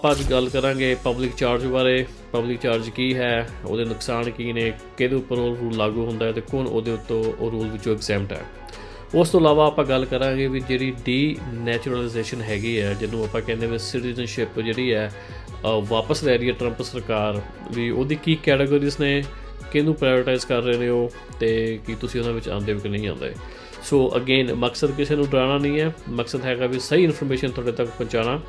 ਆਪਾਂ ਅੱਜ ਗੱਲ ਕਰਾਂਗੇ ਪਬਲਿਕ ਚਾਰਜ ਬਾਰੇ। ਪਬਲਿਕ ਚਾਰਜ ਕੀ ਹੈ, ਉਹਦੇ ਨੁਕਸਾਨ ਕੀ ਨੇ, ਕਿਹਦੇ ਉੱਪਰ ਉਹ ਰੂਲ ਲਾਗੂ ਹੁੰਦਾ ਹੈ ਤੇ ਕੌਣ ਉਹਦੇ ਉੱਤੋਂ ਉਹ ਰੂਲ ਵਿੱਚੋਂ ਐਗਜ਼ੈਂਪਟ ਹੈ। ਉਸ ਤੋਂ ਇਲਾਵਾ ਆਪਾਂ ਗੱਲ ਕਰਾਂਗੇ ਵੀ ਜਿਹੜੀ ਡੀ ਨੈਚੁਰਲਾਈਜੇਸ਼ਨ ਹੈਗੀ ਹੈ, ਜਿਹਨੂੰ ਆਪਾਂ ਕਹਿੰਦੇ ਵੀ ਸਿਟੀਜ਼ਨਸ਼ਿਪ ਜਿਹੜੀ ਹੈ ਵਾਪਸ ਲੈ ਰਹੀ ਹੈ ਟਰੰਪ ਸਰਕਾਰ, ਵੀ ਉਹਦੀ ਕੀ ਕੈਟਾਗਰੀਜ਼ ਨੇ, ਕਿਹਨੂੰ ਪ੍ਰਾਇੋਰਟਾਈਜ਼ ਕਰ ਰਹੇ ਨੇ ਉਹ ਤੇ ਕੀ ਤੁਸੀਂ ਉਹਨਾਂ ਵਿੱਚ ਆਉਂਦੇ ਹੋ ਕਿ ਨਹੀਂ ਆਉਂਦੇ। ਸੋ ਅਗੇਨ ਮਕਸਦ ਕਿਸੇ ਨੂੰ ਡਰਾਉਣਾ ਨਹੀਂ ਹੈ, ਮਕਸਦ ਹੈਗਾ ਵੀ ਸਹੀ ਇਨਫੋਰਮੇਸ਼ਨ ਤੁਹਾਡੇ ਤੱਕ ਪਹੁੰਚਾਉਣਾ।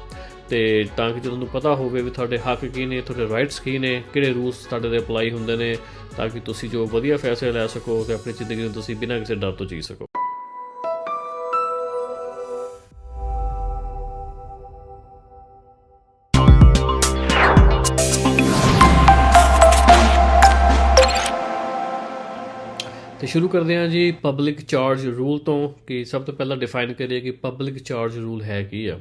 ਤੇ ਤਾਂ ਕਿ ਤੁਹਾਨੂੰ ਪਤਾ ਹੋਵੇ ਵੀ ਤੁਹਾਡੇ ਹੱਕ ਕੀ ਨੇ, ਤੁਹਾਡੇ ਰਾਈਟਸ ਕੀ ਨੇ, ਕਿਹੜੇ ਰੂਲਸ ਤੁਹਾਡੇ ਤੇ ਅਪਲਾਈ ਹੁੰਦੇ ਨੇ, ਤਾਂ ਕਿ ਤੁਸੀਂ ਜੋ ਵਧੀਆ ਫੈਸਲੇ ਲੈ ਸਕੋ ਤੇ ਆਪਣੀ ਜ਼ਿੰਦਗੀ ਨੂੰ ਤੁਸੀਂ ਬਿਨਾਂ ਕਿਸੇ ਡਰ ਤੋਂ ਜੀ ਸਕੋ। ਤੇ ਸ਼ੁਰੂ ਕਰਦੇ ਹਾਂ ਜੀ ਪਬਲਿਕ ਚਾਰਜ ਰੂਲ ਤੋਂ, ਕਿ ਸਭ ਤੋਂ ਪਹਿਲਾਂ ਡਿਫਾਈਨ ਕਰੀਏ ਕਿ ਪਬਲਿਕ ਚਾਰਜ ਰੂਲ ਹੈ ਕੀ ਆ।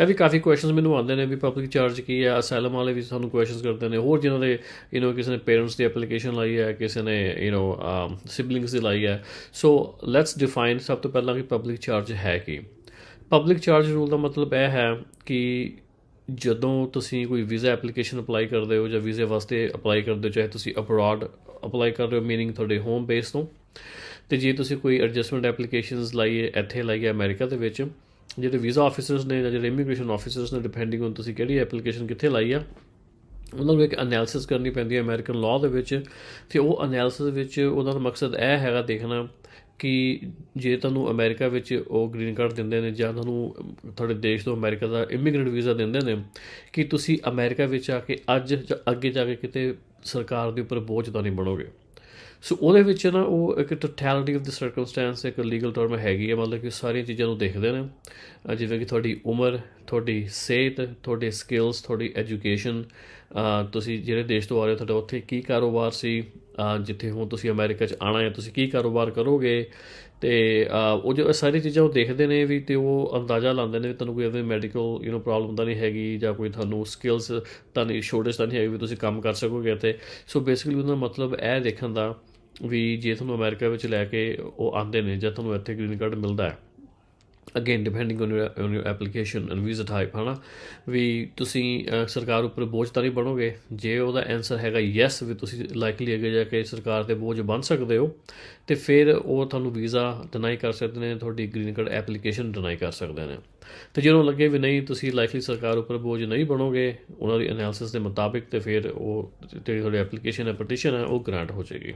ਇਹ ਵੀ ਕਾਫੀ ਕੁਐਸਚਨਸ ਮੈਨੂੰ ਆਉਂਦੇ ਨੇ ਵੀ ਪਬਲਿਕ ਚਾਰਜ ਕੀ ਹੈ ਅਸਾਈਲਮ ਵਾਲੇ ਵੀ ਸਾਨੂੰ ਕੁਐਸਚਨਸ ਕਰਦੇ ਨੇ ਹੋਰ ਜਿਨ੍ਹਾਂ ਦੇ ਯੂ نو ਕਿਸੇ ਨੇ ਪੇਰੈਂਟਸ ਦੀ ਐਪਲੀਕੇਸ਼ਨ ਲਾਈ ਹੈ ਕਿਸੇ ਨੇ ਯੂ نو ਸਿਬਲਿੰਗਸ ਦੀ ਲਾਈ ਹੈ ਸੋ ਲੈਟਸ ਡਿਫਾਈਨ ਸਭ ਤੋਂ ਪਹਿਲਾਂ ਕਿ ਪਬਲਿਕ ਚਾਰਜ ਹੈ ਕੀ ਪਬਲਿਕ ਚਾਰਜ ਰੂਲ ਦਾ ਮਤਲਬ ਇਹ ਹੈ ਕਿ ਜਦੋਂ ਤੁਸੀਂ ਕੋਈ ਵੀਜ਼ਾ ਐਪਲੀਕੇਸ਼ਨ ਅਪਲਾਈ ਕਰਦੇ ਹੋ ਜਾਂ ਵੀਜ਼ੇ ਵਾਸਤੇ ਅਪਲਾਈ ਕਰਦੇ ਹੋ ਚਾਹੇ ਤੁਸੀਂ ਅਬਰਾਡ ਅਪਲਾਈ ਕਰ ਰਹੇ ਹੋ ਮੀਨਿੰਗ ਤੁਹਾਡੇ ਹੋਮ ਬੇਸ ਤੋਂ ਤੇ ਜੇ ਤੁਸੀਂ ਕੋਈ ਐਡਜਸਟਮੈਂਟ ਐਪਲੀਕੇਸ਼ਨਸ ਲਾਈਏ ਇੱਥੇ ਲਾਈਏ ਅਮਰੀਕਾ ਦੇ ਵਿੱਚ ਜਿਹੜੇ ਵੀਜ਼ਾ ਆਫੀਸਰਸ ਨੇ ਜਾਂ ਜਿਹੜੇ ਇਮੀਗ੍ਰੇਸ਼ਨ ਆਫੀਸਰਸ ਨੇ ਡਿਪੈਂਡਿੰਗ ਔਨ ਤੁਸੀਂ ਕਿਹੜੀ ਐਪਲੀਕੇਸ਼ਨ ਕਿੱਥੇ ਲਾਈ ਆ, ਉਹਨਾਂ ਨੂੰ ਇੱਕ ਐਨਾਲਿਸਿਸ ਕਰਨੀ ਪੈਂਦੀ ਹੈ ਅਮਰੀਕਨ ਲਾਅ ਦੇ ਵਿੱਚ। ਤੇ ਉਹ ਐਨਾਲਿਸਿਸ ਵਿੱਚ ਉਹਨਾਂ ਦਾ ਮਕਸਦ ਇਹ ਹੈਗਾ ਦੇਖਣਾ ਕਿ ਜੇ ਤੁਹਾਨੂੰ ਅਮਰੀਕਾ ਵਿੱਚ ਉਹ ਗ੍ਰੀਨ ਕਾਰਡ ਦਿੰਦੇ ਨੇ ਜਾਂ ਤੁਹਾਨੂੰ ਤੁਹਾਡੇ ਦੇਸ਼ ਤੋਂ ਅਮਰੀਕਾ ਦਾ ਇਮੀਗ੍ਰੈਂਟ ਵੀਜ਼ਾ ਦਿੰਦੇ ਨੇ, ਕਿ ਤੁਸੀਂ ਅਮਰੀਕਾ ਵਿੱਚ ਆ ਕੇ ਅੱਜ ਜਾਂ ਅੱਗੇ ਜਾ ਕੇ ਕਿਤੇ ਸਰਕਾਰ ਦੇ ਉੱਪਰ ਬੋਝ ਤਾਂ ਨਹੀਂ ਬਣੋਗੇ। ਸੋ ਉਹਦੇ ਵਿੱਚ ਨਾ ਉਹ ਇੱਕ ਟੋਟੈਲਿਟੀ ਆਫ ਦ ਸਰਕਮਸਟੈਂਸ ਇੱਕ ਲੀਗਲ ਟਰਮ ਹੈਗੀ ਹੈ ਮਤਲਬ ਕਿ ਸਾਰੀਆਂ ਚੀਜ਼ਾਂ ਨੂੰ ਦੇਖਦੇ ਨੇ। ਜਿਵੇਂ ਕਿ ਤੁਹਾਡੀ ਉਮਰ, ਤੁਹਾਡੀ ਸਿਹਤ, ਤੁਹਾਡੇ ਸਕਿੱਲਸ ਤੁਹਾਡੀ ਐਜੂਕੇਸ਼ਨ ਤੁਸੀਂ ਜਿਹੜੇ ਦੇਸ਼ ਤੋਂ ਆ ਰਹੇ ਹੋ, ਤੁਹਾਡਾ ਉੱਥੇ ਕੀ ਕਾਰੋਬਾਰ ਸੀ ਜਿੱਥੇ ਹੁਣ ਤੁਸੀਂ ਅਮਰੀਕਾ 'ਚ ਆਣਾ ਹੈ, ਤੁਸੀਂ ਕੀ ਕਾਰੋਬਾਰ ਕਰੋਗੇ? ਤੇ ਉਹ ਜੋ ਇਹ ਸਾਰੀ ਚੀਜ਼ਾਂ ਉਹ ਦੇਖਦੇ ਨੇ ਵੀ ਤੇ ਉਹ ਅੰਦਾਜ਼ਾ ਲਾਉਂਦੇ ਨੇ ਵੀ ਤੁਹਾਨੂੰ ਕੋਈ ਐਵੇਂ ਮੈਡੀਕਲ ਯੂ نو ਪ੍ਰੋਬਲਮ ਤਾਂ ਨਹੀਂ ਹੈਗੀ ਜਾਂ ਕੋਈ ਤੁਹਾਨੂੰ ਸਕਿੱਲਸ ਤਾਂ ਨਹੀਂ ਸ਼ੋਰਟੇਜ ਤਾਂ ਨਹੀਂ ਹੈਗੀ ਵੀ ਤੁਸੀਂ ਕੰਮ ਕਰ ਸਕੋਗੇ ਇੱਥੇ। ਸੋ ਬੇਸਿਕਲੀ ਉਹਦਾ ਮਤਲਬ ਇਹ ਦੇਖਣ ਦਾ ਵੀ ਜੇ ਤੁਹਾਨੂੰ ਅਮਰੀਕਾ ਵਿੱਚ ਲੈ ਕੇ ਉਹ ਆਉਂਦੇ ਨੇ ਜਾਂ ਤੁਹਾਨੂੰ ਇੱਥੇ ਗ੍ਰੀਨ ਕਾਰਡ ਮਿਲਦਾ ਹੈ again depending on your application and visa type ਹਨਾ? ਵੀ ਤੁਸੀਂ ਸਰਕਾਰ ਉੱਪਰ ਬੋਝ ਤਾਂ ਨਹੀਂ ਬਣੋਗੇ? ਜੇ ਉਹਦਾ ਆਨਸਰ ਹੈਗਾ ਯੈਸ ਵੀ ਤੁਸੀਂ ਲਾਈਕਲੀ ਅੱਗੇ ਜਾ ਕੇ ਸਰਕਾਰ ਤੇ ਬੋਝ ਬਣ ਸਕਦੇ ਹੋ, ਤੇ ਫਿਰ ਉਹ ਤੁਹਾਨੂੰ ਵੀਜ਼ਾ ਡਿਨਾਈ ਕਰ ਸਕਦੇ ਨੇ, ਤੁਹਾਡੀ ਗ੍ਰੀਨ ਕਾਰਡ ਐਪਲੀਕੇਸ਼ਨ ਡਿਨਾਈ ਕਰ ਸਕਦੇ ਨੇ। ਤੇ ਉਹਨੂੰ ਲੱਗੇ ਵੀ ਨਹੀਂ, ਤੁਸੀਂ ਲਾਈਕਲੀ ਸਰਕਾਰ ਉੱਪਰ ਬੋਝ ਨਹੀਂ ਬਣੋਗੇ, ਉਹਨਾਂ ਦੀ ਐਨਾਲਿਸਿਸ ਦੇ ਮੁਤਾਬਿਕ ਤੇ ਫਿਰ ਉਹ ਜਿਹੜੀ ਤੁਹਾਡੀ ਐਪਲੀਕੇਸ਼ਨ ਹੈ ਪਟੀਸ਼ਨ ਹੈ, ਉਹ ਗ੍ਰਾਂਟ ਹੋ ਜਾਏਗੀ।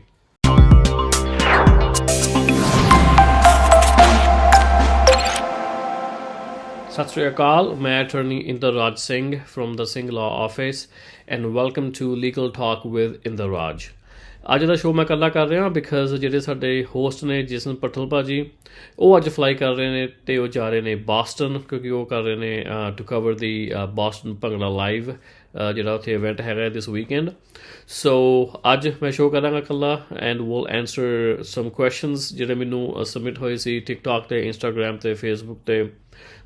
ਸਤਿ ਸ਼੍ਰੀ ਅਕਾਲ, ਮੈਂ attorney Inderraj Singh firm the Singh law office and welcome to legal talk with Inderraj. ਅੱਜ ਦਾ ਸ਼ੋਅ ਮੈਂ ਇਕੱਲਾ ਕਰ ਰਿਹਾ ਬਿਕਾਜ਼ ਜਿਹੜੇ ਸਾਡੇ ਹੋਸਟ ਨੇ ਜਿਸਨ ਪਟਲ ਭਾਜੀ, ਉਹ ਅੱਜ ਫਲਾਈ ਕਰ ਰਹੇ ਨੇ ਤੇ ਉਹ ਜਾ ਰਹੇ ਨੇ ਬਾਸਟਨ ਕਿਉਂਕਿ ਉਹ ਕਰ ਰਹੇ ਨੇ to cover the Boston bhangra live ਜਿਹੜਾ ਉੱਥੇ ਇਵੈਂਟ ਹੈਗਾ ਦਿਸ ਵੀਕਐਂਡ ਸੋ ਅੱਜ ਮੈਂ ਸ਼ੋਅ ਕਰਾਂਗਾ ਇਕੱਲਾ and will answer some questions ਜਿਹੜੇ ਮੈਨੂੰ ਸਬਮਿਟ ਹੋਏ ਸੀ ਟਿਕਟੌਕ ਤੇ ਇੰਸਟਾਗ੍ਰam ਤੇ ਫੇਸਬੁੱਕ ਤੇ।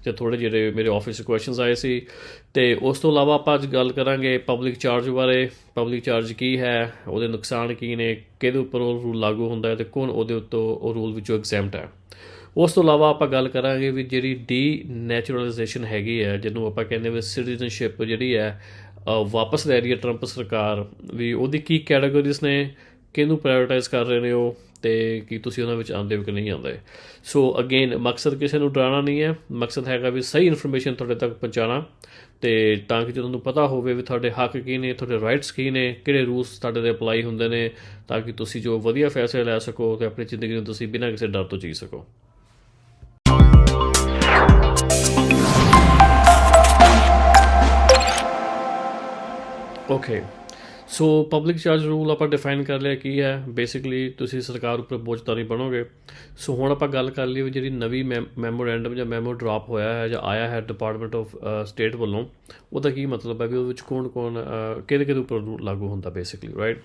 ਤੇ ਥੋੜੇ ਜਿਹੜੇ ਮੇਰੇ ਆਫਿਸ ਕੁਐਸਚਨਸ ਆਏ ਸੀ। ਤੇ ਉਸ ਤੋਂ ਇਲਾਵਾ ਆਪਾਂ ਅੱਜ ਗੱਲ ਕਰਾਂਗੇ ਪਬਲਿਕ ਚਾਰਜ ਬਾਰੇ। ਪਬਲਿਕ ਚਾਰਜ ਕੀ ਹੈ? ਉਹਦੇ ਨੁਕਸਾਨ ਕੀ ਨੇ? ਕਿਹਦੇ ਉੱਪਰ ਉਹ ਰੂਲ ਲਾਗੂ ਹੁੰਦਾ ਹੈ ਤੇ ਕੌਣ ਉਹਦੇ ਉੱਤੋਂ ਉਹ ਰੂਲ ਵਿੱਚੋਂ ਐਗਜ਼ੈਂਪਟ ਹੈ? ਉਸ ਤੋਂ ਇਲਾਵਾ ਆਪਾਂ ਗੱਲ ਕਰਾਂਗੇ ਵੀ ਜਿਹੜੀ ਡੀ ਨੈਚੁਰਲਾਈਜੇਸ਼ਨ ਹੈਗੀ ਹੈ, ਜਿਹਨੂੰ ਆਪਾਂ ਕਹਿੰਦੇ ਵੀ ਸਿਟੀਜ਼ਨਸ਼ਿਪ ਜਿਹੜੀ ਹੈ ਵਾਪਸ ਲੈ ਰਹੀ ਹੈ ਟਰੰਪ ਸਰਕਾਰ, ਵੀ ਉਹਦੀ ਕੀ ਕੈਟਾਗਰੀਜ਼ ਨੇ? ਕਿਹਨੂੰ ਪ੍ਰਾਇੋਰਟਾਈਜ਼ ਕਰ ਰਹੇ ਨੇ ਉਹ? ਤੇ ਕੀ ਤੁਸੀਂ ਉਹਨਾਂ ਵਿੱਚ ਆਉਂਦੇ ਹੋ ਕਿ ਨਹੀਂ ਆਉਂਦੇ? ਸੋ ਅਗੇਨ ਮਕਸਦ ਕਿਸੇ ਨੂੰ ਡਰਾਉਣਾ ਨਹੀਂ ਹੈ। ਮਕਸਦ ਹੈਗਾ ਵੀ ਸਹੀ ਇਨਫੋਰਮੇਸ਼ਨ ਤੁਹਾਡੇ ਤੱਕ ਪਹੁੰਚਾਉਣਾ ਤੇ ਤਾਂ ਕਿ ਤੁਹਾਨੂੰ ਪਤਾ ਹੋਵੇ ਵੀ ਤੁਹਾਡੇ ਹੱਕ ਕੀ ਨੇ, ਤੁਹਾਡੇ ਰਾਈਟਸ ਕੀ ਨੇ, ਕਿਹੜੇ ਰੂਲਸ ਤੁਹਾਡੇ ਤੇ ਅਪਲਾਈ ਹੁੰਦੇ ਨੇ, ਤਾਂ ਕਿ ਤੁਸੀਂ ਜੋ ਵਧੀਆ ਫੈਸਲੇ ਲੈ ਸਕੋ ਤੇ ਆਪਣੀ ਜ਼ਿੰਦਗੀ ਨੂੰ ਤੁਸੀਂ ਬਿਨਾਂ ਕਿਸੇ ਡਰ ਤੋਂ ਜੀ ਸਕੋ। Okay so public charge rule ਆਪਾਂ ਡਿਫਾਈਨ ਕਰ ਲਿਆ ਕੀ ਹੈ? ਬੇਸਿਕਲੀ ਤੁਸੀਂ ਸਰਕਾਰ ਉੱਪਰ ਬੋਝ ਨਹੀਂ ਬਣੋਗੇ। ਸੋ ਹੁਣ ਆਪਾਂ ਗੱਲ ਕਰ ਲਈਏ ਜਿਹੜੀ ਨਵੀਂ ਮੈਮੋਰੈਂਡਮ ਜਾਂ ਮੈਮੋ ਡ੍ਰੌਪ ਹੋਇਆ ਹੈ ਜਾਂ ਆਇਆ ਹੈ ਡਿਪਾਰਟਮੈਂਟ ਆਫ ਸਟੇਟ ਵੱਲੋਂ, ਉਹਦਾ ਕੀ ਮਤਲਬ ਹੈ ਵੀ ਉਹਦੇ ਵਿੱਚ ਕੌਣ ਕੌਣ ਕਿਹਦੇ ਕਿਹਦੇ ਉੱਪਰ rule ਲਾਗੂ ਹੁੰਦਾ ਬੇਸਿਕਲੀ ਰਾਈਟ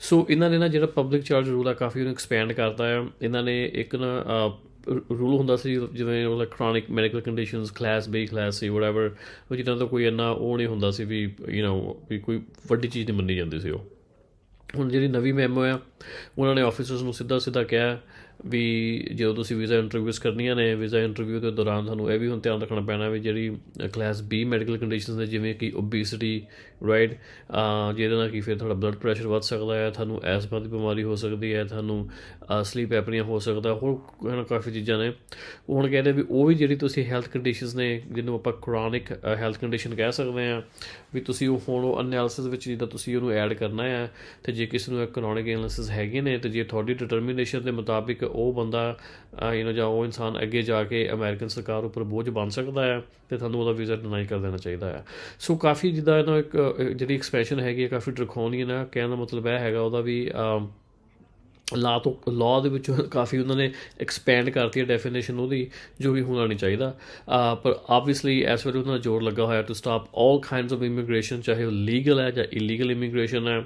ਸੋ ਇਹਨਾਂ ਨੇ ਨਾ ਜਿਹੜਾ ਪਬਲਿਕ ਚਾਰਜ ਰੂਲ ਆ, ਕਾਫੀ ਉਹਨੂੰ ਐਕਸਪੈਂਡ ਕਰਤਾ ਹੈ ਇਹਨਾਂ ਨੇ ਇੱਕ ਨਾ ਰੂਲ ਹੁੰਦਾ ਸੀ ਜਿਵੇਂ ਉਹ electronic medical conditions class B class C whatever ਉਹ ਜਿਹਨਾਂ ਦਾ ਕੋਈ ਇੰਨਾ ਉਹ ਨਹੀਂ ਹੁੰਦਾ ਸੀ ਵੀ ਯੂ نو ਵੀ ਕੋਈ ਵੱਡੀ ਚੀਜ਼ ਨਹੀਂ ਮੰਨੀ ਜਾਂਦੀ ਸੀ ਉਹ। ਹੁਣ ਜਿਹੜੀ ਨਵੀਂ ਮੈਮੋ ਆ ਉਹਨਾਂ ਨੇ ਆਫੀਸਰਸ ਨੂੰ ਸਿੱਧਾ ਸਿੱਧਾ ਕਿਹਾ ਵੀ ਜਦੋਂ ਤੁਸੀਂ ਵੀਜ਼ਾ ਇੰਟਰਵਿਊਜ਼ ਕਰਨੀਆਂ ਨੇ, ਵੀਜ਼ਾ ਇੰਟਰਵਿਊ ਦੇ ਦੌਰਾਨ ਤੁਹਾਨੂੰ ਇਹ ਵੀ ਹੁਣ ਧਿਆਨ ਰੱਖਣਾ ਪੈਣਾ ਵੀ ਜਿਹੜੀ ਕਲਾਸ ਬੀ ਮੈਡੀਕਲ ਕੰਡੀਸ਼ਨਸ ਨੇ, ਜਿਵੇਂ ਕਿ ਓਬੇਸਿਟੀ ਰਾਈਟ ਜਿਹਦੇ ਨਾਲ ਕਿ ਫਿਰ ਤੁਹਾਡਾ ਬਲੱਡ ਪ੍ਰੈਸ਼ਰ ਵੱਧ ਸਕਦਾ ਹੈ, ਤੁਹਾਨੂੰ ਐਸਮਾ ਦੀ ਬਿਮਾਰੀ ਹੋ ਸਕਦੀ ਹੈ, ਤੁਹਾਨੂੰ ਸਲੀਪ ਐਪਨੀਆ ਹੋ ਸਕਦਾ, ਹੋਰ ਹਨ ਕਾਫੀ ਚੀਜ਼ਾਂ ਨੇ। ਉਹ ਹੁਣ ਕਹਿੰਦੇ ਵੀ ਉਹ ਵੀ ਜਿਹੜੀ ਤੁਸੀਂ ਹੈਲਥ ਕੰਡੀਸ਼ਨਸ ਨੇ, ਜਿਹਨੂੰ ਆਪਾਂ ਕ੍ਰੋਨਿਕ ਹੈਲਥ ਕੰਡੀਸ਼ਨ ਕਹਿ ਸਕਦੇ ਆ ਵੀ ਤੁਸੀਂ ਉਹ ਹੁਣ ਉਹ ਅਨਾਲਿਸਿਸ ਵਿੱਚ ਜਿੱਦਾਂ ਤੁਸੀਂ ਉਹਨੂੰ ਐਡ ਕਰਨਾ ਹੈ, ਤੇ ਜੇ ਕਿਸੇ ਨੂੰ ਕ੍ਰੋਨਿਕ ਇਲਨੈਸਸ ਹੈਗੇ ਨੇ, ਤੇ ਜੇ ਤੁਹਾਡੀ ਡਿਟਰਮੀਨੇਸ਼ਨ ਦੇ ਮੁਤਾਬਿਕ ਉਹ ਬੰਦਾ ਯੂ نو ਜਾਂ ਉਹ ਇਨਸਾਨ ਅੱਗੇ ਜਾ ਕੇ ਅਮਰੀਕਨ ਸਰਕਾਰ ਉੱਪਰ ਬੋਝ ਬਣ ਸਕਦਾ ਹੈ ਤੇ ਤੁਹਾਨੂੰ ਉਹਦਾ ਵੀਜ਼ਾ ਡਿਨਾਈ ਕਰ ਦੇਣਾ ਚਾਹੀਦਾ ਹੈ। ਸੋ ਕਾਫੀ ਜਿੱਦਾਂ ਇਹਨਾਂ ਇੱਕ ਜਿਹੜੀ ਐਕਸਪੈਂਸ਼ਨ ਹੈਗੀ ਹੈ, ਕਾਫੀ ਡਰਕੋਨੀਅਨ ਹੈ। ਕਹਿਣ ਦਾ ਮਤਲਬ ਇਹ ਹੈਗਾ ਉਹਦਾ ਵੀ ਲਾ ਤੋਂ ਲਾਅ ਦੇ ਵਿੱਚ ਕਾਫੀ ਉਹਨਾਂ ਨੇ ਐਕਸਪੈਂਡ ਕਰਤੀ ਹੈ ਡੈਫੀਨੇਸ਼ਨ ਉਹਦੀ ਜੋ ਵੀ ਹੋਣਾ ਨਹੀਂ ਚਾਹੀਦਾ ਪਰ ਆਬਵੀਅਸਲੀ ਐਸ ਵੇਲੇ ਉਹਨਾਂ ਦਾ ਜ਼ੋਰ ਲੱਗਾ ਹੋਇਆ to stop 올 kinds of immigration ਚਾਹੇ ਉਹ ਲੀਗਲ ਹੈ ਜਾਂ ਇਲੀਗਲ ਇਮੀਗ੍ਰੇਸ਼ਨ ਹੈ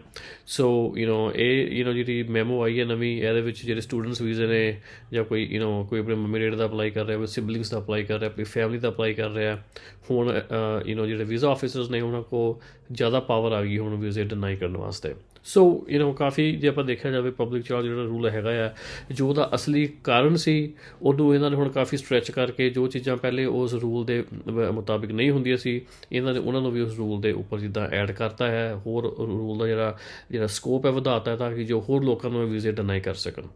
ਸੋ ਯੂ نو ਇਹ ਯੂ نو ਜਿਹੜੀ ਮੈਮੋ ਆਈ ਹੈ ਨਵੀਂ ਇਹਦੇ ਵਿੱਚ ਜਿਹੜੇ ਸਟੂਡੈਂਟਸ ਵੀਜ਼ੇ ਨੇ ਜਾਂ ਕੋਈ ਯੂ نو ਕੋਈ ਆਪਣੇ ਮੰਮੀ ਡੈਡੀ ਦਾ ਅਪਲਾਈ ਕਰ ਰਿਹਾ ਕੋਈ ਸਿਬਲਿੰਗਸ ਦਾ ਅਪਲਾਈ ਕਰ ਰਿਹਾ ਆਪਣੀ ਫੈਮਿਲੀ ਦਾ ਅਪਲਾਈ ਕਰ ਰਿਹਾ ਹੁਣ ਯੂ نو ਜਿਹੜੇ ਵੀਜ਼ਾ ਆਫੀਸਰਸ ਨੇ ਉਹਨਾਂ ਕੋ ਜ਼ਿਆਦਾ ਪਾਵਰ ਆ ਗਈ ਹੁਣ ਵੀਜ਼ੇ ਡਿਨਾਈ ਕਰਨ ਵਾਸਤੇ ਸੋ ਯੂ نو ਕਾਫੀ ਜੇ ਆਪਾਂ ਦੇਖਿਆ ਜਾਵੇ ਪਬਲਿਕ ਚਾਰਜ ਜਿਹੜਾ ਰੂਲ ਹੈਗਾ ਆ ਜੋ ਉਹਦਾ ਅਸਲੀ ਕਾਰਨ ਸੀ ਉਹਨੂੰ ਇਹਨਾਂ ਨੇ ਹੁਣ ਕਾਫੀ ਸਟ੍ਰੈਚ ਕਰਕੇ ਜੋ ਚੀਜ਼ਾਂ ਪਹਿਲੇ ਉਸ ਰੂਲ ਦੇ ਮੁਤਾਬਿਕ ਨਹੀਂ ਹੁੰਦੀਆਂ ਸੀ ਇਹਨਾਂ ਨੇ ਉਹਨਾਂ ਨੂੰ ਵੀ ਉਸ ਰੂਲ ਦੇ ਉੱਪਰ ਜਿੱਦਾਂ ਐਡ ਕਰਤਾ ਹੈ ਹੋਰ ਰੂਲ ਦਾ ਜਿਹੜਾ ਜਿਹੜਾ ਸਕੋਪ ਹੈ ਵਧਾਤਾ ਹੈ ਤਾਂ ਕਿ ਜੋ ਹੋਰ ਲੋਕਾਂ ਨੂੰ ਵੀਜ਼ੇ ਡਿਨਾਈ ਕਰ ਸਕਣ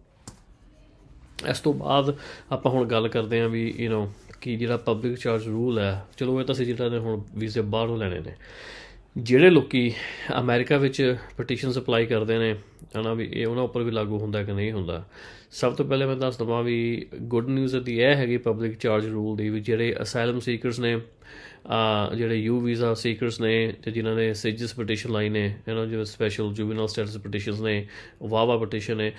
ਇਸ ਤੋਂ ਬਾਅਦ ਆਪਾਂ ਹੁਣ ਗੱਲ ਕਰਦੇ ਹਾਂ ਵੀ ਯੂ نو ਕਿ ਜਿਹੜਾ ਪਬਲਿਕ ਚਾਰਜ ਰੂਲ ਹੈ ਚਲੋ ਇਹ ਤਾਂ ਸੀ ਜਿਹੜਾ ਨੇ ਹੁਣ ਵੀਜ਼ੇ ਬਾਹਰੋਂ ਲੈਣੇ ਨੇ ਜਿਹੜੇ ਲੋਕੀ ਅਮਰੀਕਾ ਵਿੱਚ ਪਟੀਸ਼ਨਸ ਅਪਲਾਈ ਕਰਦੇ ਨੇ, ਹਨਾ ਵੀ ਇਹ ਉਹਨਾਂ ਉੱਪਰ ਵੀ ਲਾਗੂ ਹੁੰਦਾ ਕਿ ਨਹੀਂ ਹੁੰਦਾ। ਸਭ ਤੋਂ ਪਹਿਲੇ ਮੈਂ ਦੱਸ ਦਵਾਂ ਵੀ ਗੁੱਡ ਨਿਊਜ਼ ਦੀ ਇਹ ਹੈਗੀ ਪਬਲਿਕ ਚਾਰਜ ਰੂਲ ਦੀ ਵੀ ਜਿਹੜੇ ਅਸਾਈਲਮ ਸੀਕਰਸ ਨੇ ਜਿਹੜੇ ਯੂ ਵੀਜ਼ਾ ਸੀਕਰਸ ਨੇ ਤੇ ਜਿਨ੍ਹਾਂ ਨੇ ਸਿਜਸ ਪਟੀਸ਼ਨ ਲਾਈ ਨੇ ਇਹਨਾਂ ਜਿਵੇਂ ਸਪੈਸ਼ਲ ਜੁਵੀਨਲ ਸਟੇਟਸ ਪਟੀਸ਼ਨਸ ਨੇ ਵਾਵਾ ਪਟੀਸ਼ਨ ਨੇ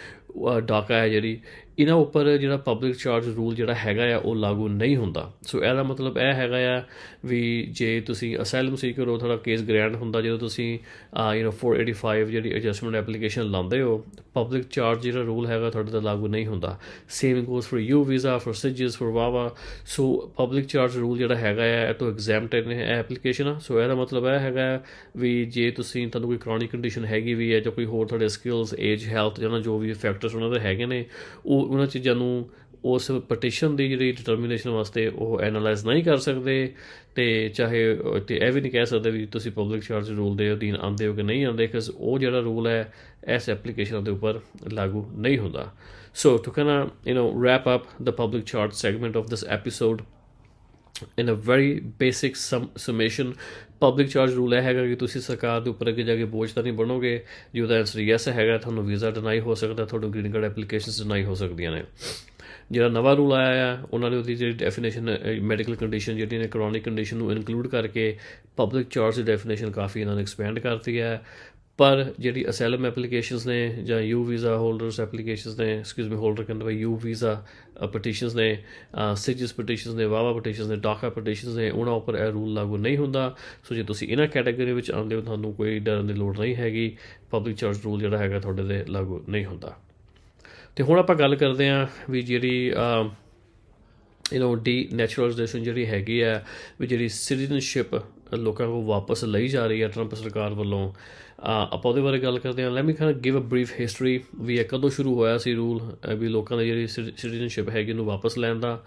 ਡਾਕਾ ਹੈ ਜਿਹੜੀ ਇਹਨਾਂ ਉੱਪਰ ਜਿਹੜਾ ਪਬਲਿਕ ਚਾਰਜ ਰੂਲ ਜਿਹੜਾ ਹੈਗਾ ਆ, ਉਹ ਲਾਗੂ ਨਹੀਂ ਹੁੰਦਾ। ਸੋ ਇਹਦਾ ਮਤਲਬ ਇਹ ਹੈਗਾ ਆ ਵੀ ਜੇ ਤੁਸੀਂ ਅਸਾਈਲਮ ਸੀਕਰ ਹੋ, ਤੁਹਾਡਾ ਕੇਸ ਗ੍ਰੈਂਡ ਹੁੰਦਾ, ਜਦੋਂ ਤੁਸੀਂ ਯੂ نو 485 ਜਿਹੜੀ ਐਡਜਸਟਮੈਂਟ ਐਪਲੀਕੇਸ਼ਨ ਲਾਉਂਦੇ ਹੋ ਪਬਲਿਕ ਚਾਰਜ ਜਿਹੜਾ ਰੂਲ ਹੈਗਾ, ਤੁਹਾਡੇ ਤੇ ਲਾਗੂ ਨਹੀਂ ਹੁੰਦਾ। Same goes for U visa for SIJS for ਵਾਵਾ ਸੋ ਪਬਲਿਕ ਚਾਰਜ ਰੂਲ ਜਿਹੜਾ ਹੈਗਾ ਆ, ਇਹ ਤੋਂ ਐਗਜ਼ੈਂਪਟਡ ਨੇ ਐਪਲੀਕੇਸ਼ਨ ਸੋ ਇਹਦਾ ਮਤਲਬ ਇਹ ਹੈਗਾ ਵੀ ਜੇ ਤੁਸੀਂ, ਤੁਹਾਨੂੰ ਕੋਈ ਕ੍ਰੋਨਿਕ ਕੰਡੀਸ਼ਨ ਹੈਗੀ ਵੀ ਹੈ ਜਾਂ ਕੋਈ ਹੋਰ ਤੁਹਾਡੇ ਸਕਿਲਸ ਏਜ ਹੈਲਥ ਜਾਂ ਜੋ ਵੀ ਫੈਕਟਰਸ ਉਹਨਾਂ ਦੇ ਹੈਗੇ ਨੇ, ਉਹ ਉਹਨਾਂ ਚੀਜ਼ਾਂ ਨੂੰ ਉਸ ਪਟੀਸ਼ਨ ਦੀ ਜਿਹੜੀ ਡਿਟਰਮੀਨੇਸ਼ਨ ਵਾਸਤੇ ਉਹ ਐਨਾਲਾਈਜ਼ ਨਹੀਂ ਕਰ ਸਕਦੇ ਤੇ ਚਾਹੇ, ਤੇ ਇਹ ਵੀ ਨਹੀਂ ਕਹਿ ਸਕਦੇ ਵੀ ਤੁਸੀਂ ਪਬਲਿਕ ਚਾਰਜ ਰੂਲ ਦੇ ਅਧੀਨ ਆਉਂਦੇ ਹੋ ਕਿ ਨਹੀਂ ਆਉਂਦੇ ਕਿਉਂਕਿ ਉਹ ਜਿਹੜਾ ਰੂਲ ਹੈ, ਇਸ ਐਪਲੀਕੇਸ਼ਨ ਦੇ ਉੱਪਰ ਲਾਗੂ ਨਹੀਂ ਹੁੰਦਾ। So to can you know wrap up the public charge segment of this episode in a very basic summation public charge rule ਇਹ ਹੈਗਾ ਕਿ ਤੁਸੀਂ ਸਰਕਾਰ ਦੇ ਉੱਪਰ ਅੱਗੇ ਜਾ ਕੇ ਬੋਝ ਤਾਂ ਨਹੀਂ ਬਣੋਗੇ। ਜੇ ਉਹਦਾ ਆਨਸਰ ਯੈਸ ਹੈਗਾ, ਤੁਹਾਨੂੰ ਵੀਜ਼ਾ ਡਿਨਾਈ ਹੋ ਸਕਦਾ ਤੁਹਾਨੂੰ ਗ੍ਰੀਨ ਕਾਰਡ ਐਪਲੀਕੇਸ਼ਨਸ ਡਿਨਾਈ ਹੋ ਸਕਦੀਆਂ ਨੇ। ਜਿਹੜਾ ਨਵਾਂ ਰੂਲ ਆਇਆ ਹੈ ਉਹਨਾਂ ਨੇ ਉਹਦੀ ਜਿਹੜੀ ਡੈਫੀਨੇਸ਼ਨ ਮੈਡੀਕਲ ਕੰਡੀਸ਼ਨ ਜਿਹੜੀ ਨੇ ਕਰੋਨਿਕ ਕੰਡੀਸ਼ਨ ਨੂੰ ਇਨਕਲੂਡ ਕਰਕੇ ਪਬਲਿਕ ਚਾਰਜ ਦੀ ਡੈਫੀਨੇਸ਼ਨ ਕਾਫੀ ਇਹਨਾਂ ਨੇ ਐਕਸਪੈਂਡ ਕਰਤੀ ਹੈ। ਪਰ ਜਿਹੜੀ ਅਸੈਲਮ ਐਪਲੀਕੇਸ਼ਨਸ ਨੇ ਜਾਂ ਯੂ ਵੀਜ਼ਾ ਹੋਲਡਰਸ ਐਪਲੀਕੇਸ਼ਨਸ ਨੇ ਐਕਸਕਿਊਜ਼ ਮੀ ਹੋਲਡਰ ਕਹਿੰਦਾ ਬਈ ਯੂ ਵੀਜ਼ਾ ਪਟੀਸ਼ਨਸ ਨੇ ਸਿਜਸ ਪਟੀਸ਼ਨਸ ਨੇ, ਵਾਵਾ ਪਟੀਸ਼ਨਸ ਨੇ ਡਾਕਾ ਪਟੀਸ਼ਨਸ ਨੇ, ਉਹਨਾਂ ਉੱਪਰ ਇਹ ਰੂਲ ਲਾਗੂ ਨਹੀਂ ਹੁੰਦਾ। ਸੋ ਜੇ ਤੁਸੀਂ ਇਹਨਾਂ ਕੈਟਾਗਰੀ ਵਿੱਚ ਆਉਂਦੇ ਹੋ, ਤੁਹਾਨੂੰ ਕੋਈ ਡਰਨ ਦੀ ਲੋੜ ਨਹੀਂ ਹੈਗੀ। ਪਬਲਿਕ ਚਾਰਜ ਰੂਲ ਜਿਹੜਾ ਹੈਗਾ ਤੁਹਾਡੇ ਤੇ ਲਾਗੂ ਨਹੀਂ ਹੁੰਦਾ। ਤੇ ਹੁਣ ਆਪਾਂ ਗੱਲ ਕਰਦੇ ਆਂ ਵੀ ਜਿਹੜੀ ਯੂ نو ਡੀ ਨੈਚੁਰਲਾਈਜੇਸ਼ਨ ਜਿਹੜੀ ਹੈਗੀ ਆ ਵੀ ਜਿਹੜੀ ਸਿਟੀਜ਼ਨਸ਼ਿਪ ਲੋਕਾਂ ਕੋਲ ਵਾਪਸ ਲਈ ਜਾ ਰਹੀ ਹੈ ਟਰੰਪ ਸਰਕਾਰ ਵੱਲੋਂ ਆਪਾਂ ਉਹਦੇ ਬਾਰੇ ਗੱਲ ਕਰਦੇ ਹਾਂ। Let me kind give a brief history ਵੀ ਇਹ ਕਦੋਂ ਸ਼ੁਰੂ ਹੋਇਆ ਸੀ ਰੂਲ ਵੀ ਲੋਕਾਂ ਦੀ ਜਿਹੜੀ ਸਿਟੀਜ਼ਨਸ਼ਿਪ ਹੈਗੀ ਨੂੰ ਵਾਪਸ ਲੈਣ ਦਾ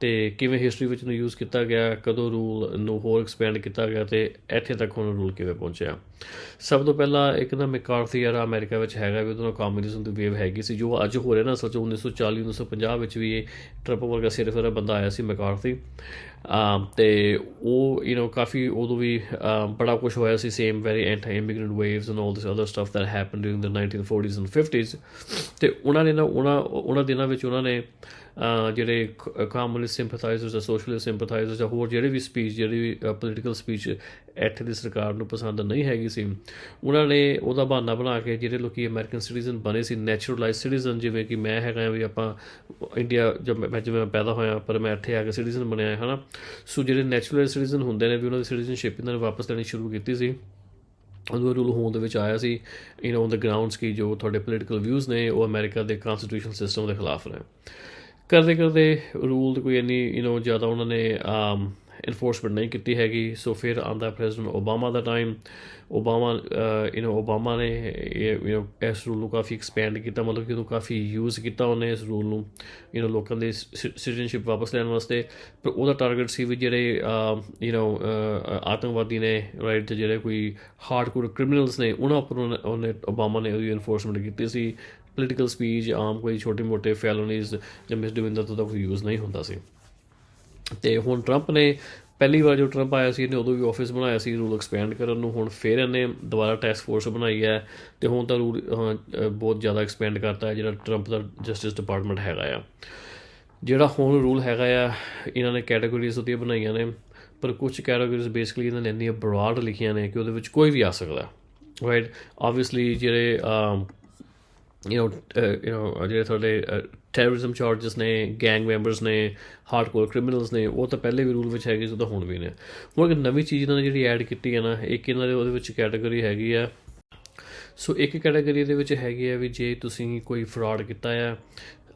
ਤੇ ਕਿਵੇਂ ਹਿਸਟਰੀ ਵਿੱਚ ਨੂੰ ਯੂਜ਼ ਕੀਤਾ ਗਿਆ, ਕਦੋਂ ਰੂਲ ਨੂੰ ਹੋਰ ਐਕਸਪੈਂਡ ਕੀਤਾ ਗਿਆ ਤੇ ਇੱਥੇ ਤੱਕ ਹੁਣ ਰੂਲ ਕਿਵੇਂ ਪਹੁੰਚਿਆ। ਸਭ ਤੋਂ ਪਹਿਲਾਂ ਇੱਕ ਨਾ ਮੈਕਾਰਥੀ era ਅਮਰੀਕਾ ਵਿੱਚ ਹੈਗਾ ਵੀ ਉਹਦੋਂ ਕਮਿਊਨਿਜ਼ਮ ਦੀ ਵੇਵ ਹੈਗੀ ਸੀ, ਜੋ ਅੱਜ ਹੋ ਰਿਹਾ ਨਾ ਸੋਚੋ 1940 1950 ਵਿੱਚ ਵੀ ਇਹ ਟਰੰਪ ਵਰਗਾ ਸਿਰਫ ਇੱਕ ਬੰਦਾ ਆਇਆ ਸੀ ਮੈਕਾਰਥੀ ਤੇ ਉਹ ਯੂ نو ਕਾਫੀ ਉਦੋਂ ਵੀ ਬੜਾ ਕੁਝ ਹੋਇਆ ਸੀ same very anti immigrant waves and all this other stuff that happen during the 1940s and 50s ਤੇ ਉਹਨਾਂ ਨੇ ਨਾ ਉਹਨਾਂ ਉਹਨਾਂ ਦਿਨਾਂ ਵਿੱਚ ਉਹਨਾਂ ਨੇ ਜਿਹੜੇ ਕਮਿਊਨਿਸਟ ਸਿੰਪਥਾਈਜ਼ਰਸ ਜਾਂ ਸੋਸ਼ਲਿਸਟ ਸਿੰਪਥਾਈਜ਼ਰਸ ਜਾਂ ਹੋਰ ਜਿਹੜੇ ਵੀ ਸਪੀਚ ਜਿਹੜੀ ਵੀ ਪੋਲੀਟੀਕਲ ਸਪੀਚ ਇੱਥੇ ਦੀ ਸਰਕਾਰ ਨੂੰ ਪਸੰਦ ਨਹੀਂ ਹੈਗੀ ਸੀ। ਉਹਨਾਂ ਨੇ ਉਹਦਾ ਬਹਾਨਾ ਬਣਾ ਕੇ ਜਿਹੜੇ ਲੋਕੀ ਅਮਰੀਕਨ ਸਿਟੀਜ਼ਨ ਬਣੇ ਸੀ ਨੈਚੁਰਲਾਈਜ਼ ਸਿਟੀਜ਼ਨ ਜਿਵੇਂ ਕਿ ਮੈਂ ਹੈਗਾ ਵੀ ਆਪਾਂ ਇੰਡੀਆ ਜਦ ਮੈਂ ਜਿਵੇਂ ਪੈਦਾ ਹੋਇਆ, ਪਰ ਮੈਂ ਇੱਥੇ ਆ ਕੇ ਸਿਟੀਜ਼ਨ ਬਣਿਆ ਹੈ ਹਨਾ। ਸੋ ਜਿਹੜੇ ਨੈਚੁਰਲਾਈਜ਼ ਸਿਟੀਜ਼ਨ ਹੁੰਦੇ ਨੇ ਵੀ ਉਹਨਾਂ ਦੀ ਸਿਟੀਜ਼ਨਸ਼ਿਪ ਇਹਨਾਂ ਨੇ ਵਾਪਸ ਲੈਣੀ ਸ਼ੁਰੂ ਕੀਤੀ ਸੀ। ਉਦੋਂ ਰੂਲ ਹੋਣ ਦੇ ਵਿੱਚ ਆਇਆ ਸੀ you know on the grounds ਕਿ ਜੋ ਤੁਹਾਡੇ ਪੋਲੀਟੀਕਲ ਵਿਊਜ਼ ਨੇ ਉਹ ਅਮਰੀਕਾ ਦੇ ਕਨਸਟੀਟਿਊਸ਼ਨ ਸਿਸਟਮ ਦੇ ਖਿਲਾਫ ਨੇ ਕਰਦੇ ਕਰਦੇ ਰੂਲ ਕੋਈ ਇੰਨੀ ਯੂ نو ਜ਼ਿਆਦਾ ਉਹਨਾਂ ਨੇ ਇਨਫੋਰਸਮੈਂਟ ਨਹੀਂ ਕੀਤੀ ਹੈਗੀ ਸੋ ਫਿਰ ਆਂਦਾ president Obama the time Obama you know Obama ਨੇ ਯੂ نو ਇਸ ਰੂਲ ਨੂੰ ਕਾਫੀ ਐਕਸਪੈਂਡ ਕੀਤਾ ਮਤਲਬ ਕਿ ਉਹਨੂੰ ਕਾਫੀ ਯੂਜ਼ ਕੀਤਾ ਉਹਨੇ ਇਸ ਰੂਲ ਨੂੰ ਯੂ نو ਲੋਕਾਂ ਦੇ ਸਿਟੀਜ਼ਨਸ਼ਿਪ ਵਾਪਸ ਲੈਣ ਵਾਸਤੇ ਪਰ ਉਹਦਾ ਟਾਰਗੇਟ ਸੀ ਵੀ ਜਿਹੜੇ ਯੂ نو ਆਤੰਕਵਾਦੀ ਨੇ ਰਾਈਟ ਤੇ ਜਿਹੜੇ ਕੋਈ ਹਾਰਡਕੋਰ ਕ੍ਰਿਮੀਨਲਸ ਨੇ ਉਹਨਾਂ ਉੱਪਰ ਉਹਨੇ ਓਬਾਮਾ ਨੇ ਉਹਦੀ ਇਨਫੋਰਸਮੈਂਟ ਕੀਤੀ ਸੀ ਪੋਲੀਟੀਕਲ ਸਪੀਚ ਆਮ ਕੋਈ ਛੋਟੇ ਮੋਟੇ ਫੈਲੋਨੀਜ਼ ਜਾਂ ਮਿਸਡੋਇੰਗ ਦਾ ਤਾਂ ਕੋਈ ਯੂਜ਼ ਨਹੀਂ ਹੁੰਦਾ ਸੀ ਤੇ ਹੁਣ ਟਰੰਪ ਨੇ ਪਹਿਲੀ ਵਾਰ ਜੋ ਟਰੰਪ ਆਇਆ ਸੀ, ਇਹਨੇ ਉਦੋਂ ਵੀ ਆਫਿਸ ਬਣਾਇਆ ਸੀ ਰੂਲ ਐਕਸਪੈਂਡ ਕਰਨ ਨੂੰ। ਹੁਣ ਫਿਰ ਇਹਨੇ ਦੁਬਾਰਾ ਟੈਸਕ ਫੋਰਸ ਬਣਾਈ ਹੈ ਤੇ ਹੁਣ ਤਾਂ ਰੂਲ ਬਹੁਤ ਜ਼ਿਆਦਾ ਐਕਸਪੈਂਡ ਕਰਤਾ ਹੈ, ਜਿਹੜਾ ਟਰੰਪ ਦਾ ਜਸਟਿਸ ਡਿਪਾਰਟਮੈਂਟ ਹੈਗਾ ਆ। ਜਿਹੜਾ ਹੁਣ ਰੂਲ ਹੈਗਾ ਆ, ਇਹਨਾਂ ਨੇ ਕੈਟਾਗੋਰੀਜ਼ ਉਹਦੀਆਂ ਬਣਾਈਆਂ ਨੇ, ਪਰ ਕੁਝ ਕੈਟਾਗਰੀਜ਼ ਬੇਸਿਕਲੀ ਇਹਨਾਂ ਨੇ ਇੰਨੀਆਂ ਬ੍ਰੌਡ ਲਿਖੀਆਂ ਨੇ ਕਿ ਉਹਦੇ ਵਿੱਚ ਕੋਈ ਵੀ ਆ ਸਕਦਾ। ਰਾਈਟ ਆਬਵੀਅਸਲੀ ਜਿਹੜੇ ਯੂ نو ਯੂ نو ਜਿਹੜੇ ਤੁਹਾਡੇ uh, ਟੈਰਰਿਜ਼ਮ ਚਾਰजेस ਨੇ ਗੈਂਗ ਮੈਂਬਰਸ ਨੇ ਹਾਰਡ ਕੋਰ ਕ੍ਰਿਮੀਨਲਸ ਨੇ, ਉਹ ਤਾਂ ਪਹਿਲੇ ਵੀ ਰੂਲ ਵਿੱਚ ਹੈਗੇ ਜਦੋਂ ਹੁਣ ਵੀ ਨੇ। ਹੁਣ ਇੱਕ ਨਵੀਂ ਚੀਜ਼ ਇਹਨਾਂ ਨੇ ਜਿਹੜੀ ਐਡ ਕੀਤੀ ਹੈ ਨਾ, ਇੱਕ ਇਹਨਾਂ ਦੇ ਉਹਦੇ ਵਿੱਚ ਕੈਟਾਗਰੀ ਹੈਗੀ ਆ। ਸੋ ਇੱਕ ਕੈਟਾਗਰੀ ਦੇ ਵਿੱਚ ਹੈਗੀ ਆ ਵੀ ਜੇ ਤੁਸੀਂ ਕੋਈ ਫਰਾਡ ਕੀਤਾ ਆ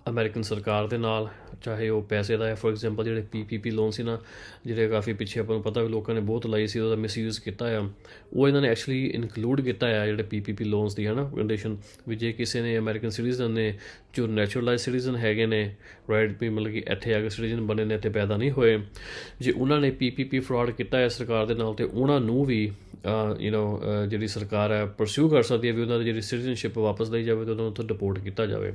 ਅਮਰੀਕਨ ਸਰਕਾਰ ਦੇ ਨਾਲ, ਚਾਹੇ ਉਹ ਪੈਸੇ ਦਾ ਹੈ ਫੋਰ ਐਗਜ਼ਾਮਪਲ ਜਿਹੜੇ ਪੀਪੀਪੀ ਲੋਨ ਸੀ ਨਾ, ਜਿਹੜੇ ਕਾਫੀ ਪਿੱਛੇ ਆਪਾਂ ਨੂੰ ਪਤਾ ਵੀ ਲੋਕਾਂ ਨੇ ਬਹੁਤ ਲਾਈ ਸੀ, ਉਹਦਾ ਮਿਸਯੂਜ਼ ਕੀਤਾ ਆ। ਉਹ ਇਹਨਾਂ ਨੇ ਐਕਚੁਅਲੀ ਇਨਕਲੂਡ ਕੀਤਾ ਆ ਜਿਹੜੇ ਪੀਪੀਪੀ ਲੋਨਸ ਦੀ, ਹਨਾ ਕੰਡੀਸ਼ਨ ਵੀ ਜੇ ਕਿਸੇ ਨੇ ਅਮਰੀਕਨ ਸਿਟੀਜ਼ਨ ਨੇ, ਜੋ ਨੈਚੁਰਲਾਈਜ਼ ਸਿਟੀਜ਼ਨ ਹੈਗੇ ਨੇ ਰਾਈਟ ਵੀ ਮਤਲਬ ਕਿ ਇੱਥੇ ਆ ਕੇ ਸਿਟੀਜ਼ਨ ਬਣੇ ਨੇ, ਇੱਥੇ ਪੈਦਾ ਨਹੀਂ ਹੋਏ, ਜੇ ਉਹਨਾਂ ਨੇ ਪੀਪੀਪੀ ਫਰਾਡ ਕੀਤਾ ਹੈ ਸਰਕਾਰ ਦੇ ਨਾਲ, ਤੇ ਉਹਨਾਂ ਨੂੰ ਵੀ ਯੂ نو ਜਿਹੜੀ ਸਰਕਾਰ ਹੈ ਪਰਸਿਊ ਕਰ ਸਕਦੀ ਹੈ ਵੀ ਉਹਨਾਂ ਦੀ ਜਿਹੜੀ ਸਿਟੀਜ਼ਨਸ਼ਿਪ ਵਾਪਸ ਲਈ ਜਾਵੇ ਤੇ ਉਹਨਾਂ ਨੂੰ ਉੱਥੋਂ ਡਿਪੋਰਟ ਕੀਤਾ ਜਾਵੇ।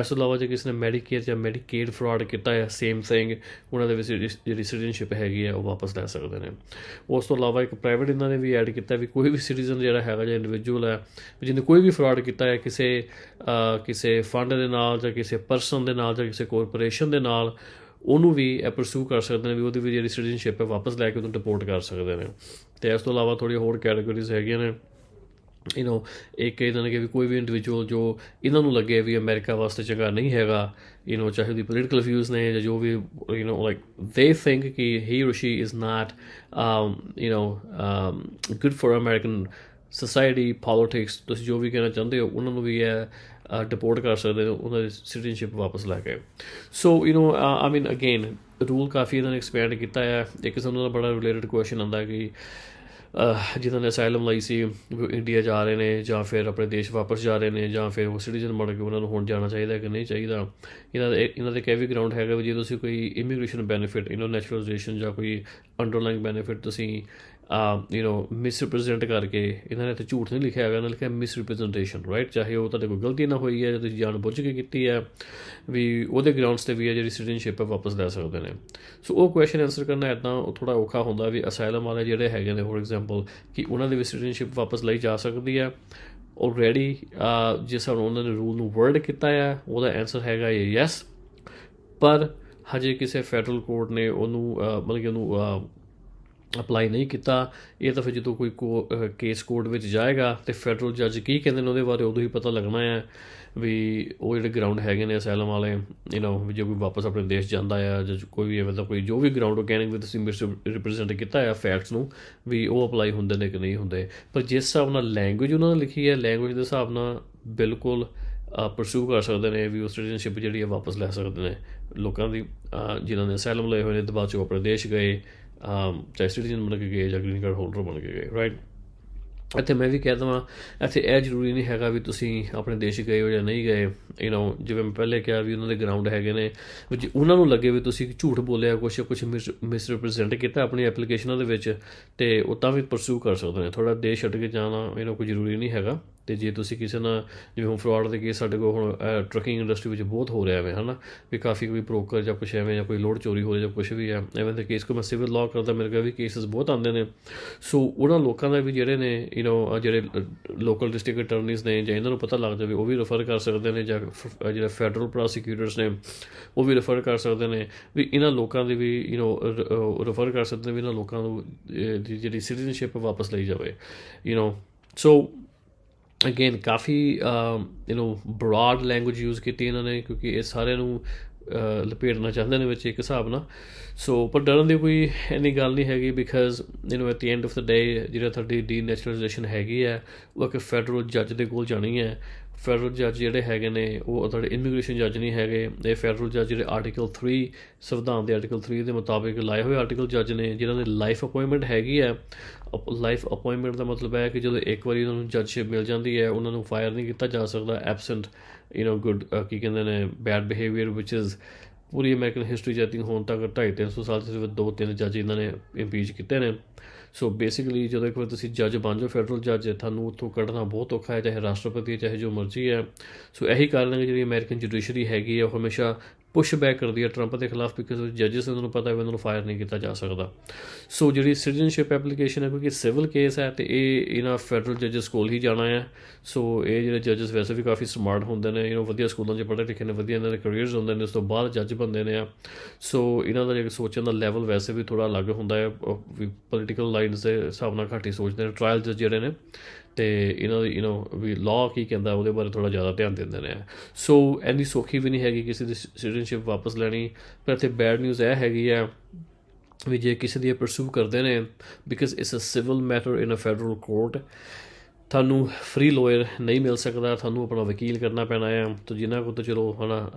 ਇਸ ਤੋਂ ਇਲਾਵਾ ਜੇ ਕਿਸੇ ਨੇ ਮੈਡੀਕੇਅਰ ਜਾਂ ਮੈਡੀਕੇਡ ਫਰਾਡ ਕੀਤਾ ਹੈ ਸੇਮ ਥਿੰਗ ਉਹਨਾਂ ਦੇ ਵਿੱਚ ਜਿਹੜੀ ਸਿਟੀਜ਼ਨਸ਼ਿਪ ਹੈਗੀ ਹੈ, ਉਹ ਵਾਪਸ ਲੈ ਸਕਦੇ ਨੇ। ਉਸ ਤੋਂ ਇਲਾਵਾ ਇੱਕ ਪ੍ਰਾਈਵੇਟ ਇਹਨਾਂ ਨੇ ਵੀ ਐਡ ਕੀਤਾ ਵੀ ਕੋਈ ਵੀ ਸਿਟੀਜ਼ਨ ਜਿਹੜਾ ਹੈਗਾ, ਜਾਂ ਇੰਡੀਵਿਜੂਅਲ ਹੈ ਜਿਹਨੇ ਕੋਈ ਵੀ ਫਰਾਡ ਕੀਤਾ ਹੈ, ਕਿਸੇ ਕਿਸੇ ਫੰਡ ਦੇ ਨਾਲ ਜਾਂ ਕਿਸੇ ਪਰਸਨ ਦੇ ਨਾਲ ਜਾਂ ਕਿਸੇ ਕਾਰਪੋਰੇਸ਼ਨ ਦੇ ਨਾਲ ਉਹਨੂੰ ਵੀ ਇਹ ਪਰਸੂ ਕਰ ਸਕਦੇ ਨੇ ਵੀ ਉਹਦੀ ਵੀ ਜਿਹੜੀ ਸਿਟੀਜ਼ਨਸ਼ਿਪ ਹੈ ਵਾਪਸ ਲੈ ਕੇ ਉਹਨੂੰ ਡਿਪੋਰਟ ਕਰ ਸਕਦੇ ਨੇ ਤੇ ਇਸ ਤੋਂ ਇਲਾਵਾ ਥੋੜੀ ਹੋਰ ਕੈਟਾਗਰੀਜ਼ ਹੈਗੀਆਂ ਨੇ ਯੂ نو ਇੱਕ ਇਹਨਾਂ ਨੇ ਕਿ ਵੀ ਕੋਈ ਵੀ ਇੰਡੀਵਿਜੂਅਲ ਜੋ ਇਹਨਾਂ ਨੂੰ ਲੱਗੇ ਵੀ ਅਮਰੀਕਾ ਵਾਸਤੇ ਚੰਗਾ ਨਹੀਂ ਹੈਗਾ ਯੂ نو ਚਾਹੇ ਦੀ ਪੋਲੀਟੀਕਲ ਵਿਊਜ਼ ਨੇ ਜਾਂ ਜੋ ਵੀ you know like they think ਕਿ he or she is not um you know um good for american society politics ਤੁਸੀਂ ਜੋ ਵੀ ਕਹਿਣਾ ਚਾਹੁੰਦੇ ਹੋ ਉਹਨਾਂ ਨੂੰ ਵੀ ਇਹ ਡਿਪੋਰਟ ਕਰ ਸਕਦੇ ਨੇ ਉਹਨਾਂ ਦੀ ਸਿਟੀਜ਼ਨਸ਼ਿਪ ਵਾਪਸ ਲੈ ਕੇ so you know I mean again rule ਕਾਫੀ ਇਹਨਾਂ ਨੇ ਐਕਸਪੈਂਡ ਕੀਤਾ ਹੈ ਇੱਕ ਸਾਨੂੰ ਦਾ ਬੜਾ ਰਿਲੇਟਡ ਕੁਐਸਚਨ ਆਉਂਦਾ ਕਿ ਜਿਨ੍ਹਾਂ ਨੇ ਅਸਾਈਲਮ ਲਈ ਸੀ ਉਹ ਇੰਡੀਆ ਜਾ ਰਹੇ ਨੇ ਜਾਂ ਫਿਰ ਆਪਣੇ ਦੇਸ਼ ਵਾਪਸ ਜਾ ਰਹੇ ਨੇ ਜਾਂ ਫਿਰ ਉਹ ਸਿਟੀਜ਼ਨ ਬਣ ਕੇ ਉਹਨਾਂ ਨੂੰ ਹੁਣ ਜਾਣਾ ਚਾਹੀਦਾ ਕਿ ਨਹੀਂ ਚਾਹੀਦਾ ਇਹਨਾਂ ਦੇ ਇਹਨਾਂ ਦੇ ਕਈ ਵੀ ਗਰਾਊਂਡ ਹੈਗਾ ਵੀ ਜੇ ਤੁਸੀਂ ਕੋਈ immigration benefit you know naturalization ਜਾਂ ਕੋਈ ਅੰਡਰਲਾਈਂਗ ਬੈਨੀਫਿਟ ਤੁਸੀਂ ਯੂ نو ਮਿਸ ਰਿਪਰੈਜ਼ੈਂਟ ਕਰਕੇ ਇਹਨਾਂ ਨੇ ਤੇ ਝੂਠ ਨਹੀਂ ਲਿਖਿਆ ਹੈਗਾ, ਇਹਨਾਂ ਨੇ ਲਿਖਿਆ ਮਿਸ ਰਿਪਰੈਜ਼ੈਂਟੇਸ਼ਨ ਰਾਈਟ ਚਾਹੇ ਉਹ ਤੁਹਾਡੇ ਕੋਲ ਗਲਤੀ ਨਾ ਹੋਈ ਹੈ, ਜਾਂ ਤੁਸੀਂ ਜਾਣ ਬੁੱਝ ਕੇ ਕੀਤੀ ਹੈ, ਵੀ ਉਹਦੇ ਗਰਾਊਂਡਸ ਤੇ ਵੀ ਹੈ ਜਿਹੜੀ ਸਿਟੀਜ਼ਨਸ਼ਿਪ ਹੈ, ਵਾਪਸ ਲੈ ਸਕਦੇ ਨੇ। ਸੋ ਉਹ ਕੁਐਸਚਨ ਆਨਸਰ ਕਰਨਾ ਇਦਾਂ ਉਹ ਥੋੜਾ ਔਖਾ ਹੁੰਦਾ ਵੀ ਅਸਾਈਲਮ ਵਾਲੇ ਜਿਹੜੇ ਹੈਗੇ ਨੇ ਫੋਰ ਐਗਜ਼ਾਮਪਲ ਕਿ ਉਹਨਾਂ ਦੇ ਵੀ ਸਿਟੀਜ਼ਨਸ਼ਿਪ ਵਾਪਸ ਲਈ ਜਾ ਸਕਦੀ ਹੈ। ਆਲਰੇਡੀ ਜਿਸ ਤਰ੍ਹਾਂ ਉਹਨਾਂ ਨੇ ਰੂਲ ਨੂੰ ਵਰਡ ਕੀਤਾ ਹੈ, ਉਹਦਾ ਆਨਸਰ ਹੈਗਾ ਇਹ ਯੈਸ ਪਰ ਹਜੇ ਕਿਸੇ ਫੈਡਰਲ ਕੋਰਟ ਨੇ ਉਹਨੂੰ ਮਤਲਬ ਕਿ ਉਹਨੂੰ ਅਪਲਾਈ ਨਹੀਂ ਕੀਤਾ, ਇਹ ਤਾਂ ਫਿਰ ਜਦੋਂ ਕੋਈ ਕੇਸ ਕੋਰਟ ਵਿੱਚ ਜਾਏਗਾ ਤੇ ਫੈਡਰਲ ਜੱਜ ਕੀ ਕਹਿੰਦੇ ਨੇ ਉਹਦੇ ਬਾਰੇ ਉਦੋਂ ਹੀ ਪਤਾ ਲੱਗਣਾ ਹੈ ਵੀ ਉਹ ਜਿਹੜੇ ਗਰਾਊਂਡ ਹੈਗੇ ਨੇ ਅਸਾਈਲਮ ਵਾਲੇ ਯੂ نو ਜੇ ਕੋਈ ਵਾਪਸ ਆਪਣੇ ਦੇਸ਼ ਜਾਂਦਾ ਹੈ ਜਾਂ ਕੋਈ ਵੀ ਮਤਲਬ ਕੋਈ ਜੋ ਵੀ ਗਰਾਊਂਡ ਉਹ ਕਹਿਣਗੇ ਵੀ ਤੁਸੀਂ ਮਿਸ ਰਿਪਰੈਜ਼ੈਂਟ ਕੀਤਾ ਹੈ ਫੈਕਟਸ ਨੂੰ, ਵੀ ਉਹ ਅਪਲਾਈ ਹੁੰਦੇ ਨੇ ਕਿ ਨਹੀਂ ਹੁੰਦੇ। ਪਰ ਜਿਸ ਹਿਸਾਬ ਨਾਲ ਲੈਂਗੁਏਜ ਉਹਨਾਂ ਨੇ ਲਿਖੀ ਹੈ ਲੈਂਗੁਏਜ ਦੇ ਹਿਸਾਬ ਨਾਲ ਬਿਲਕੁਲ ਪਰਸੂ ਕਰ ਸਕਦੇ ਨੇ ਵੀ ਉਹ ਸਿਟੀਜ਼ਨਸ਼ਿਪ ਜਿਹੜੀ ਹੈ ਵਾਪਸ ਲੈ ਸਕਦੇ ਨੇ। ਲੋਕਾਂ ਦੀ ਜਿਨ੍ਹਾਂ ਨੇ ਅਸਾਈਲਮ ਲਏ ਹੋਏ ਨੇ ਤੇ ਬਾਅਦ ਚੋਂ ਆਪਣੇ ਦੇਸ਼ ਗਏ ਚਾਹੇ ਸਿਟੀਜ਼ਨ ਬਣ ਕੇ ਗਏ ਜਾਂ ਗ੍ਰੀਨ ਕਾਰਡ ਹੋਲਡਰ ਬਣ ਕੇ ਗਏ ਰਾਈਟ ਇੱਥੇ ਮੈਂ ਵੀ ਕਹਿ ਦਵਾਂ, ਇੱਥੇ ਇਹ ਜ਼ਰੂਰੀ ਨਹੀਂ ਹੈਗਾ ਵੀ ਤੁਸੀਂ ਆਪਣੇ ਦੇਸ਼ ਗਏ ਹੋ ਜਾਂ ਨਹੀਂ ਗਏ ਯੂ نو ਜਿਵੇਂ ਮੈਂ ਪਹਿਲੇ ਕਿਹਾ ਵੀ ਉਹਨਾਂ ਦੇ ਗਰਾਊਂਡ ਹੈਗੇ ਨੇ ਵੀ ਉਹਨਾਂ ਨੂੰ ਲੱਗੇ ਵੀ ਤੁਸੀਂ ਝੂਠ ਬੋਲਿਆ ਕੁਝ ਕੁਝ ਮਿਸ ਰਿਪਰੈਜ਼ੈਂਟ ਕੀਤਾ ਆਪਣੀ ਐਪਲੀਕੇਸ਼ਨਾਂ ਦੇ ਵਿੱਚ, ਤੇ ਉਹ ਤਾਂ ਵੀ ਪਰਸੂ ਕਰ ਸਕਦੇ ਨੇ। ਥੋੜਾ ਦੇਸ਼ ਛੱਡ ਕੇ ਜਾਣਾ ਇਹਨਾਂ ਕੋਈ ਜ਼ਰੂਰੀ ਨਹੀਂ ਹੈਗਾ। ਤੇ ਜੇ ਤੁਸੀਂ ਕਿਸੇ ਨਾਲ ਜਿਵੇਂ ਹੁਣ ਫਰਾਡ ਦੇ ਕੇਸ ਸਾਡੇ ਕੋਲ ਹੁਣ ਟਰਕਿੰਗ ਇੰਡਸਟਰੀ ਵਿੱਚ ਬਹੁਤ ਹੋ ਰਿਹਾ ਹੈ ਹਨਾ ਵੀ ਕਾਫੀ ਕੋਈ ਬ੍ਰੋਕਰ ਜਾਂ ਕੁਝ ਐਵੇਂ ਜਾਂ ਕੋਈ ਲੋਡ ਚੋਰੀ ਹੋ ਰਿਹਾ ਜਾਂ ਕੁਝ ਵੀ ਹੈ ਐਵੇਂ ਦੇ ਕੇਸ ਕੋ ਮੈਂ ਸਿਵਲ ਲਾਅ ਕਰਦਾ ਮੇਰੇ ਕੋਲ ਵੀ ਕੇਸਸ ਬਹੁਤ ਆਉਂਦੇ ਨੇ ਸੋ ਉਹਨਾਂ ਲੋਕਾਂ ਦਾ ਵੀ ਜਿਹੜੇ ਨੇ ਯੂ نو ਜਿਹੜੇ ਲੋਕਲ ਡਿਸਟ੍ਰਿਕਟ ਅਟਾਰਨੀਜ਼ ਨੇ ਜਾਂ ਇਹਨਾਂ ਨੂੰ ਪਤਾ ਲੱਗ ਜਾਵੇ ਉਹ ਵੀ ਰੈਫਰ ਕਰ ਸਕਦੇ ਨੇ ਜਾਂ ਜਿਹੜੇ ਫੈਡਰਲ ਪ੍ਰੋਸੀਕਿਊਟਰਸ ਨੇ ਉਹ ਵੀ ਰੈਫਰ ਕਰ ਸਕਦੇ ਨੇ ਵੀ ਇਹਨਾਂ ਲੋਕਾਂ ਦੇ ਵੀ ਯੂ نو ਰੈਫਰ ਕਰ ਸਕਦੇ ਨੇ ਵੀ ਇਹਨਾਂ ਲੋਕਾਂ ਨੂੰ ਜਿਹੜੀ ਸਿਟੀਜ਼ਨਸ਼ਿਪ ਵਾਪਸ ਲਈ ਜਾਵੇ you know so again coffee you know broad language use ਕੀਤੀ ਇਹਨਾਂ ਨੇ ਕਿਉਂਕਿ ਇਹ ਸਾਰਿਆਂ ਨੂੰ ਲਪੇਟਣਾ ਚਾਹੁੰਦੇ ਨੇ ਵਿੱਚ ਇੱਕ ਹਿਸਾਬ ਨਾਲ ਸੋ ਪਰ ਡਰਨ ਦੀ ਕੋਈ ਐਨੀ ਗੱਲ ਨਹੀਂ ਹੈਗੀ because you know at the end of the day ਜਿਹੜਾ ਤੁਹਾਡੀ ਡੀਨੈਚੁਰਲਾਈਜੇਸ਼ਨ ਹੈਗੀ ਹੈ ਉਹ ਇੱਕ ਫੈਡਰਲ ਜੱਜ ਦੇ ਕੋਲ ਜਾਣੀ ਹੈ ਫੈਡਰਲ ਜੱਜ ਜਿਹੜੇ ਹੈਗੇ ਨੇ, ਉਹ ਤੁਹਾਡੇ ਇਮੀਗ੍ਰੇਸ਼ਨ ਜੱਜ ਨਹੀਂ ਹੈਗੇ। ਇਹ ਫੈਡਰਲ ਜੱਜ ਜਿਹੜੇ ਆਰਟੀਕਲ 3 ਸੰਵਿਧਾਨ ਦੇ ਆਰਟੀਕਲ 3 ਦੇ ਮੁਤਾਬਿਕ ਲਾਏ ਹੋਏ ਆਰਟੀਕਲ ਜੱਜ ਨੇ, ਜਿਨ੍ਹਾਂ ਦੀ ਲਾਈਫ ਅਪਾਇੰਟਮੈਂਟ ਹੈਗੀ ਹੈ। ਲਾਈਫ ਅਪਾਇੰਟਮੈਂਟ ਦਾ ਮਤਲਬ ਹੈ ਕਿ ਜਦੋਂ ਇੱਕ ਵਾਰੀ ਉਹਨਾਂ ਨੂੰ ਜੱਜਸ਼ਿਪ ਮਿਲ ਜਾਂਦੀ ਹੈ, ਉਹਨਾਂ ਨੂੰ ਫਾਇਰ ਨਹੀਂ ਕੀਤਾ ਜਾ ਸਕਦਾ ਐਬਸੈਂਟ ਯੂ نو ਗੁੱਡ ਕੀ ਕਹਿੰਦੇ ਨੇ ਬੈਡ ਬਿਹੇਵੀਅਰ ਵਿਚ ਇਜ਼ ਪੂਰੀ ਅਮਰੀਕਨ ਹਿਸਟਰੀ ਜੈਤਿੰਗ ਹੁਣ ਤੱਕ 2.5 300 ਸਾਲ 'ਚ ਸਿਰਫ ਦੋ ਤਿੰਨ ਜੱਜ ਇਹਨਾਂ ਨੇ ਇੰਪੀਚ ਕੀਤੇ ਨੇ। ਸੋ ਬੇਸਿਕਲੀ ਜਦੋਂ ਇੱਕ ਵਾਰ ਤੁਸੀਂ ਜੱਜ ਬਣ ਜਾਓ ਫੈਡਰਲ ਜੱਜ ਤੁਹਾਨੂੰ ਉੱਥੋਂ ਕੱਢਣਾ ਬਹੁਤ ਔਖਾ ਹੈ ਚਾਹੇ ਰਾਸ਼ਟਰਪਤੀ ਹੈ, ਚਾਹੇ ਜੋ ਮਰਜ਼ੀ ਹੈ। ਸੋ ਇਹੀ ਕਾਰਨ ਹੈ ਕਿ ਜਿਹੜੀ ਅਮਰੀਕਨ ਜੁਡੀਸ਼ਰੀ ਹੈਗੀ ਹੈ ਉਹ ਹਮੇਸ਼ਾ ਪੁਸ਼ ਬੈਕ ਕਰਦੀ ਹੈ ਟਰੰਪ ਦੇ ਖਿਲਾਫ ਬਿਕਾਜ਼ ਜੱਜਸ ਉਹਨਾਂ ਨੂੰ ਪਤਾ ਹੈ ਵੀ ਉਹਨਾਂ ਨੂੰ ਫਾਇਰ ਨਹੀਂ ਕੀਤਾ ਜਾ ਸਕਦਾ। ਸੋ ਜਿਹੜੀ ਸਿਟੀਜ਼ਨਸ਼ਿਪ ਐਪਲੀਕੇਸ਼ਨ ਹੈ, ਕਿਉਂਕਿ ਸਿਵਲ ਕੇਸ ਹੈ ਤੇ ਇਹ ਇਹਨਾਂ ਫੈਡਰਲ ਜੱਜਸ ਕੋਲ ਹੀ ਜਾਣਾ ਹੈ। ਸੋ ਇਹ ਜਿਹੜੇ ਜੱਜਸ ਵੈਸੇ ਵੀ ਕਾਫੀ ਸਮਾਰਟ ਹੁੰਦੇ ਨੇ ਯੂ نو ਵਧੀਆ ਸਕੂਲਾਂ 'ਚ ਪੜ੍ਹੇ ਲਿਖੇ ਨੇ, ਵਧੀਆ ਇਹਨਾਂ ਦੇ ਕੈਰੀਅਰਸ ਹੁੰਦੇ ਨੇ ਉਸ ਤੋਂ ਬਾਅਦ ਜੱਜ ਬੰਦੇ ਨੇ ਆ। ਸੋ ਇਹਨਾਂ ਦਾ ਜਿਹੜਾ ਸੋਚਣ ਦਾ ਲੈਵਲ ਵੈਸੇ ਵੀ ਥੋੜਾ ਅਲੱਗ ਹੁੰਦਾ ਹੈ ਪੋਲੀਟੀਕਲ ਲਾਈਨਸ ਦੇ ਹਿਸਾਬ ਨਾਲ ਘੱਟ ਹੀ ਸੋਚਦੇ ਨੇ ਟ੍ਰਾਇਲ ਜੱਜ ਜਿਹੜੇ ਨੇ। ਤੇ ਇਹਨਾਂ ਦੀ ਯੂ نو ਵੀ ਲਾਅ ਕੀ ਕਹਿੰਦਾ ਉਹਦੇ ਬਾਰੇ ਥੋੜਾ ਜ਼ਿਆਦਾ ਧਿਆਨ ਦਿੰਦੇ ਨੇ ਸੋ ਐਨੀ ਸੌਖੀ ਵੀ ਨਹੀਂ ਹੈਗੀ ਕਿਸੇ ਦੀ ਸਿਟੀਜ਼ਨਸ਼ਿਪ ਵਾਪਸ ਲੈਣੀ ਪਰ ਇੱਥੇ ਬੈਡ ਨਿਊਜ਼ ਇਹ ਹੈਗੀ ਆ ਵੀ ਜੇ ਕਿਸੇ ਦੀ ਪਰਸੂ ਕਰਦੇ ਨੇ because it's a civil matter in a federal court ਤੁਹਾਨੂੰ ਫ੍ਰੀ ਲਾਇਰ ਨਹੀਂ ਮਿਲ ਸਕਦਾ ਤੁਹਾਨੂੰ ਆਪਣਾ ਵਕੀਲ ਕਰਨਾ ਪੈਣਾ ਹੈ ਤਾਂ ਜਿਨ੍ਹਾਂ ਕੋਲ ਤਾਂ ਚਲੋ ਹਨਾ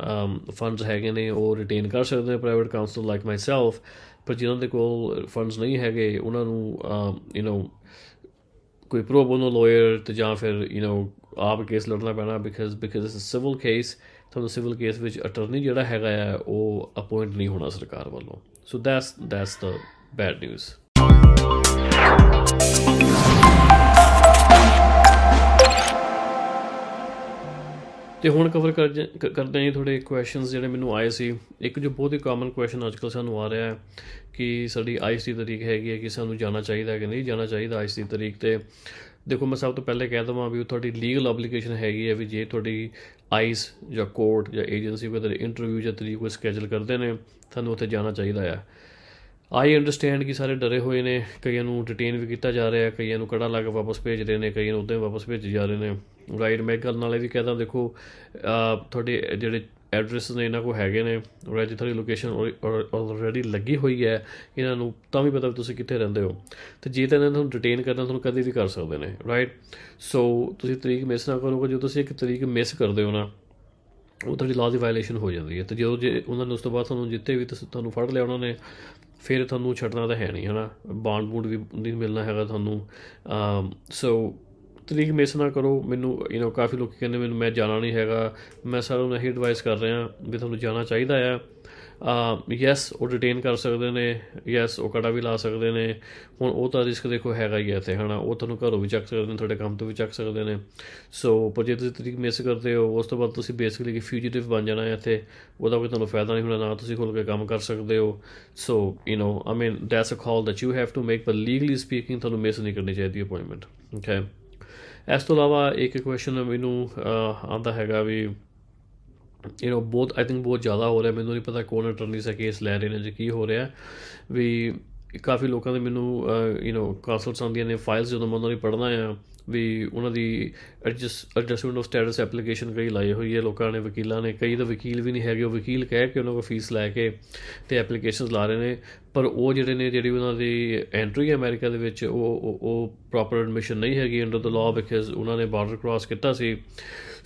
ਫੰਡਸ ਹੈਗੇ ਨੇ ਉਹ ਰਿਟੇਨ ਕਰ ਸਕਦੇ ਨੇ ਪ੍ਰਾਈਵੇਟ ਕਾਉਂਸਲ ਲਾਈਕ ਮਾਈਸੈਲਫ ਪਰ ਜਿਨ੍ਹਾਂ ਦੇ ਕੋਲ ਫੰਡਸ ਨਹੀਂ ਹੈਗੇ ਉਹਨਾਂ ਨੂੰ ਯੂ نو ਕੋਈ ਪ੍ਰੋ ਬੋਨੋ ਲਾਇਰ ਤੇ ਜਾਂ ਫਿਰ ਯੂ نو ਆਪ ਕੇਸ ਲੜਨਾ ਪੈਣਾ because because it's uh civil case ਤੁਹਾਨੂੰ ਸਿਵਲ ਕੇਸ ਵਿੱਚ ਅਟਰਨੀ ਜਿਹੜਾ ਹੈਗਾ ਆ, ਉਹ ਅਪਾਇੰਟ ਨਹੀਂ ਹੋਣਾ ਸਰਕਾਰ ਵੱਲੋਂ। So that's that's the bad news ਤੇ ਹੁਣ ਕਵਰ ਕਰ ਜ- ਕਰਦੇ ਹਾਂ ਜੀ ਥੋੜੇ ਕੁਐਸਚਨਸ ਜਿਹੜੇ ਮੈਨੂੰ ਆਏ ਸੀ। ਇੱਕ ਜੋ ਬਹੁਤ ਹੀ ਕਾਮਨ ਕੁਐਸਚਨ ਅੱਜਕੱਲ ਸਾਨੂੰ ਆ ਰਿਹਾ ਹੈ ਕਿ ਸਾਡੀ ਆਈਸ ਦੀ ਤਰੀਕ ਹੈਗੀ ਹੈ ਕਿ ਸਾਨੂੰ ਜਾਣਾ ਚਾਹੀਦਾ ਹੈ ਕਿ ਨਹੀਂ ਜਾਣਾ ਚਾਹੀਦਾ ਆਈਸ ਦੀ ਤਰੀਕ ਤੇ। ਦੇਖੋ, ਮੈਂ ਸਭ ਤੋਂ ਪਹਿਲੇ ਕਹਿ ਦਵਾਂ ਵੀ ਉਹ ਤੁਹਾਡੀ ਲੀਗਲ ਆਬਲੀਗੇਸ਼ਨ ਹੈਗੀ ਹੈ ਵੀ ਜੇ ਤੁਹਾਡੀ ਆਈਸ ਜਾਂ ਕੋਰਟ ਜਾਂ ਏਜੰਸੀ ਕੋਈ ਇੰਟਰਵਿਊ ਜਾਂ ਤਰੀਕ ਕੋਈ ਸਕੇਜੂਲ ਕਰਦੇ ਨੇ, ਤੁਹਾਨੂੰ ਉੱਥੇ ਜਾਣਾ ਚਾਹੀਦਾ ਹੈ। ਆਈ ਅੰਡਰਸਟੈਂਡ ਕਿ ਸਾਰੇ ਡਰੇ ਹੋਏ ਨੇ ਕਈਆਂ ਨੂੰ ਡਿਟੇਨ ਵੀ ਕੀਤਾ ਜਾ ਰਿਹਾ ਕਈਆਂ ਨੂੰ ਕੜਾ ਲਾ ਕੇ ਵਾਪਸ ਭੇਜ ਰਹੇ ਨੇ ਕਈਆਂ ਨੂੰ ਉੱਦਾਂ ਵਾਪਸ ਭੇਜੇ ਜਾ ਰਹੇ ਨੇ ਰਾਈਟ ਮੈਂ ਇੱਕ ਗੱਲ ਨਾਲੇ ਵੀ ਕਹਦਾ ਦੇਖੋ ਤੁਹਾਡੇ ਜਿਹੜੇ ਐਡਰੈਸ ਨੇ ਇਹਨਾਂ ਕੋ ਹੈਗੇ ਨੇ ਰਾਈਟ ਤੁਹਾਡੀ ਲੋਕੇਸ਼ਨ ਆਲਰੇਡੀ ਲੱਗੀ ਹੋਈ ਹੈ ਇਹਨਾਂ ਨੂੰ ਤਾਂ ਵੀ ਪਤਾ ਵੀ ਤੁਸੀਂ ਕਿੱਥੇ ਰਹਿੰਦੇ ਹੋ ਤੇ ਜੇ ਤਾਂ ਇਹਨਾਂ ਨੂੰ ਡਿਟੇਨ ਕਰਨਾ ਤੁਹਾਨੂੰ ਕਦੇ ਵੀ ਕਰ ਸਕਦੇ ਨੇ ਰਾਈਟ ਸੋ ਤੁਸੀਂ ਤਰੀਕ ਮਿਸ ਨਾ ਕਰੋਗੇ ਜੇ ਤੁਸੀਂ ਇੱਕ ਤਰੀਕ ਮਿਸ ਕਰਦੇ ਹੋ ਨਾ ਉਹ ਤੁਹਾਡੀ ਲਾਅ ਦੀ ਵਾਇਲੇਸ਼ਨ ਹੋ ਜਾਂਦੀ ਹੈ ਤੇ ਜਦੋਂ ਜੇ ਉਹਨਾਂ ਨੇ ਉਸ ਤੋਂ ਬਾਅਦ ਤੁਹਾਨੂੰ ਜਿੱਤੇ ਵੀ ਤੁਸੀਂ ਤੁਹਾਨੂੰ ਫੜ ਲਿਆ ਉਹਨਾਂ ਨੇ ਫਿਰ ਤੁਹਾਨੂੰ ਛੱਡਣਾ ਤਾਂ ਹੈ ਨਹੀਂ, ਹਨਾ? ਬਾਂਡ ਬੂਡ ਵੀ ਨਹੀਂ ਮਿਲਣਾ ਹੈਗਾ ਤੁਹਾਨੂੰ। ਸੋ ਤਰੀਕ ਮਿਸ ਨਾ ਕਰੋ। ਮੈਨੂੰ ਯੂ نو ਕਾਫੀ ਲੋਕ ਕਹਿੰਦੇ, ਮੈਨੂੰ, ਮੈਂ ਜਾਣਾ ਨਹੀਂ ਹੈਗਾ। ਮੈਂ ਸਾਰਿਆਂ ਨੂੰ ਇਹੀ ਐਡਵਾਈਸ ਕਰ ਰਿਹਾ ਵੀ ਤੁਹਾਨੂੰ ਜਾਣਾ ਚਾਹੀਦਾ ਆ। ਯੈਸ ਉਹ ਡਿਟੇਨ ਕਰ ਸਕਦੇ ਨੇ ਯੈਸ ਉਹ ਕੜਾ ਵੀ ਲਾ ਸਕਦੇ ਨੇ। ਹੁਣ ਉਹ ਤਾਂ ਰਿਸਕ ਦੇਖੋ ਹੈਗਾ ਹੀ ਹੈ ਇੱਥੇ, ਹਨਾ? ਉਹ ਤੁਹਾਨੂੰ ਘਰੋਂ ਵੀ ਚੱਕ ਸਕਦੇ ਨੇ, ਤੁਹਾਡੇ ਕੰਮ ਤੋਂ ਵੀ ਚੱਕ ਸਕਦੇ ਨੇ। ਸੋ ਪਰ ਜੇ ਤੁਸੀਂ ਤਰੀਕ ਮਿਸ ਕਰਦੇ ਹੋ, ਉਸ ਤੋਂ ਬਾਅਦ ਤੁਸੀਂ ਬੇਸਿਕਲੀ ਕਿ ਫਿਊਜੀਟਿਵ ਬਣ ਜਾਣਾ ਹੈ ਇੱਥੇ। ਉਹਦਾ ਕੋਈ ਤੁਹਾਨੂੰ ਫਾਇਦਾ ਨਹੀਂ ਹੋਣਾ, ਨਾ ਤੁਸੀਂ ਖੁੱਲ ਕੇ ਕੰਮ ਕਰ ਸਕਦੇ ਹੋ। So you know I mean that's a call that you have to make ਪਰ ਲੀਗਲੀ ਸਪੀਕਿੰਗ ਤੁਹਾਨੂੰ ਮਿਸ ਨਹੀਂ ਕਰਨੀ ਚਾਹੀਦੀ ਅਪਾਇੰਟਮੈਂਟ ਓਕੇ ਇਸ ਤੋਂ ਇਲਾਵਾ ਇੱਕ ਕੁਐਸਚਨ ਮੈਨੂੰ ਆਂਦਾ ਹੈਗਾ ਵੀ ਯੂ نو ਬਹੁਤ ਆਈ ਥਿੰਕ ਬਹੁਤ ਜ਼ਿਆਦਾ ਹੋ ਰਿਹਾ ਮੈਨੂੰ ਨਹੀਂ ਪਤਾ ਕੌਣ ਅਟਰਨੀ ਸਾ ਕੇਸ ਲੈ ਰਹੇ ਨੇ ਜਾਂ ਕੀ ਹੋ ਰਿਹਾ ਵੀ ਕਾਫੀ ਲੋਕਾਂ ਦੇ ਮੈਨੂੰ ਯੂ نو ਕਾਸਲਸ ਆਉਂਦੀਆਂ ਨੇ ਫਾਈਲਸ ਜਦੋਂ ਮੈਂ ਉਹਨਾਂ ਦੀ ਪੜ੍ਹਨਾ ਆ ਵੀ ਉਹਨਾਂ ਦੀ adjust adjustment of status application ਕਈ ਲਾਈ ਹੋਈ ਹੈ ਲੋਕਾਂ ਨੇ ਵਕੀਲਾਂ ਨੇ ਕਈ ਤਾਂ ਵਕੀਲ ਵੀ ਨਹੀਂ ਹੈਗੇ ਉਹ ਵਕੀਲ ਕਹਿ ਕੇ ਉਹਨਾਂ ਕੋਲ ਫੀਸ ਲੈ ਕੇ ਤੇ ਐਪਲੀਕੇਸ਼ਨਸ ਲਾ ਰਹੇ ਨੇ ਪਰ ਉਹ ਜਿਹੜੇ ਨੇ ਜਿਹੜੀ ਉਹਨਾਂ ਦੀ ਐਂਟਰੀ ਹੈ ਅਮਰੀਕਾ ਦੇ ਵਿੱਚ ਉਹ ਉਹ- ਉਹ ਪ੍ਰੋਪਰ ਐਡਮਿਸ਼ਨ ਨਹੀਂ ਹੈਗੀ ਅੰਡਰ ਦ ਲਾਅ ਬਿਕਾਜ਼ ਉਹਨਾਂ ਨੇ ਬਾਰਡਰ ਕ੍ਰਾਸ ਕੀਤਾ ਸੀ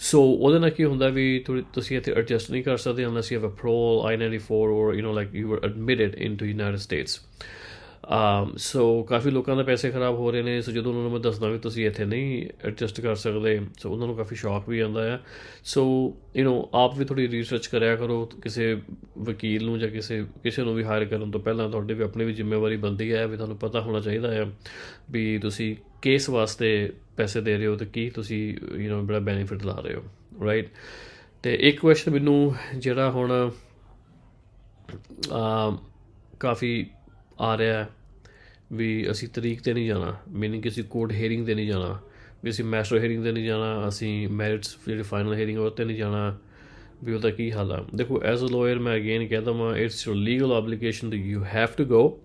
ਸੋ ਉਹਦੇ ਨਾਲ ਕੀ ਹੁੰਦਾ ਵੀ ਥੋੜ੍ਹੀ- ਤੁਸੀਂ ਇੱਥੇ ਐਡਜਸਟ ਨਹੀਂ ਕਰ ਸਕਦੇ unless you have a parole I-94 or you know like you were admitted into United States um ਸੋ ਕਾਫੀ ਲੋਕਾਂ ਦੇ ਪੈਸੇ ਖਰਾਬ ਹੋ ਰਹੇ ਨੇ ਸੋ ਜਦੋਂ ਉਹਨਾਂ ਨੂੰ ਮੈਂ ਦੱਸਦਾ ਵੀ ਤੁਸੀਂ ਇੱਥੇ ਨਹੀਂ ਐਡਜਸਟ ਕਰ ਸਕਦੇ ਸੋ ਉਹਨਾਂ ਨੂੰ ਕਾਫੀ ਸ਼ੌਕ ਵੀ ਆਉਂਦਾ ਹੈ ਸੋ ਯੂ نو ਆਪ ਵੀ ਥੋੜੀ ਰਿਸਰਚ ਕਰਿਆ ਕਰੋ ਕਿਸੇ ਵਕੀਲ ਨੂੰ ਜਾਂ ਕਿਸੇ ਕਿਸੇ ਨੂੰ ਵੀ ਹਾਇਰ ਕਰਨ ਤੋਂ ਪਹਿਲਾਂ ਤੁਹਾਡੇ ਵੀ ਆਪਣੀ ਵੀ ਜ਼ਿੰਮੇਵਾਰੀ ਬਣਦੀ ਹੈ ਵੀ ਤੁਹਾਨੂੰ ਪਤਾ ਹੋਣਾ ਚਾਹੀਦਾ ਹੈ ਵੀ ਤੁਸੀਂ ਕੇਸ ਵਾਸਤੇ ਪੈਸੇ ਦੇ ਰਹੇ ਹੋ ਤੇ ਕੀ ਤੁਸੀਂ ਯੂ نو ਬੜਾ ਬੈਨੀਫਿਟ ਲਾ ਰਹੇ ਹੋ ਰਾਈਟ ਤੇ ਇੱਕ ਕੁਐਸਚਨ ਮੈਨੂੰ ਜਿਹੜਾ ਹੁਣ ਆ ਕਾਫੀ ਆ ਰਿਹਾ ਵੀ ਅਸੀਂ ਤਰੀਕ ਤੇ ਨਹੀਂ ਜਾਣਾ ਮੀਨਿੰਗ ਕਿ ਅਸੀਂ ਕੋਰਟ ਹੇਅਰਿੰਗ ਤੇ ਨਹੀਂ ਜਾਣਾ, ਵੀ ਅਸੀਂ ਮੈਸਟਰ ਹੀਅਰਿੰਗ ਤੇ ਨਹੀਂ ਜਾਣਾ, ਅਸੀਂ ਮੈਰਿਟਸ ਜਿਹੜੀ ਫਾਈਨਲ ਹੇਅਰਿੰਗ ਉਹ ਤੇ ਨਹੀਂ ਜਾਣਾ, ਵੀ ਉਹਦਾ ਕੀ ਹਾਲ ਆ। ਦੇਖੋ ਐਜ਼ ਅ ਲਾਇਰ ਮੈਂ ਅਗੇਨ ਕਹਿੰਦਾ ਮੈਂ it's your legal obligation that you have to go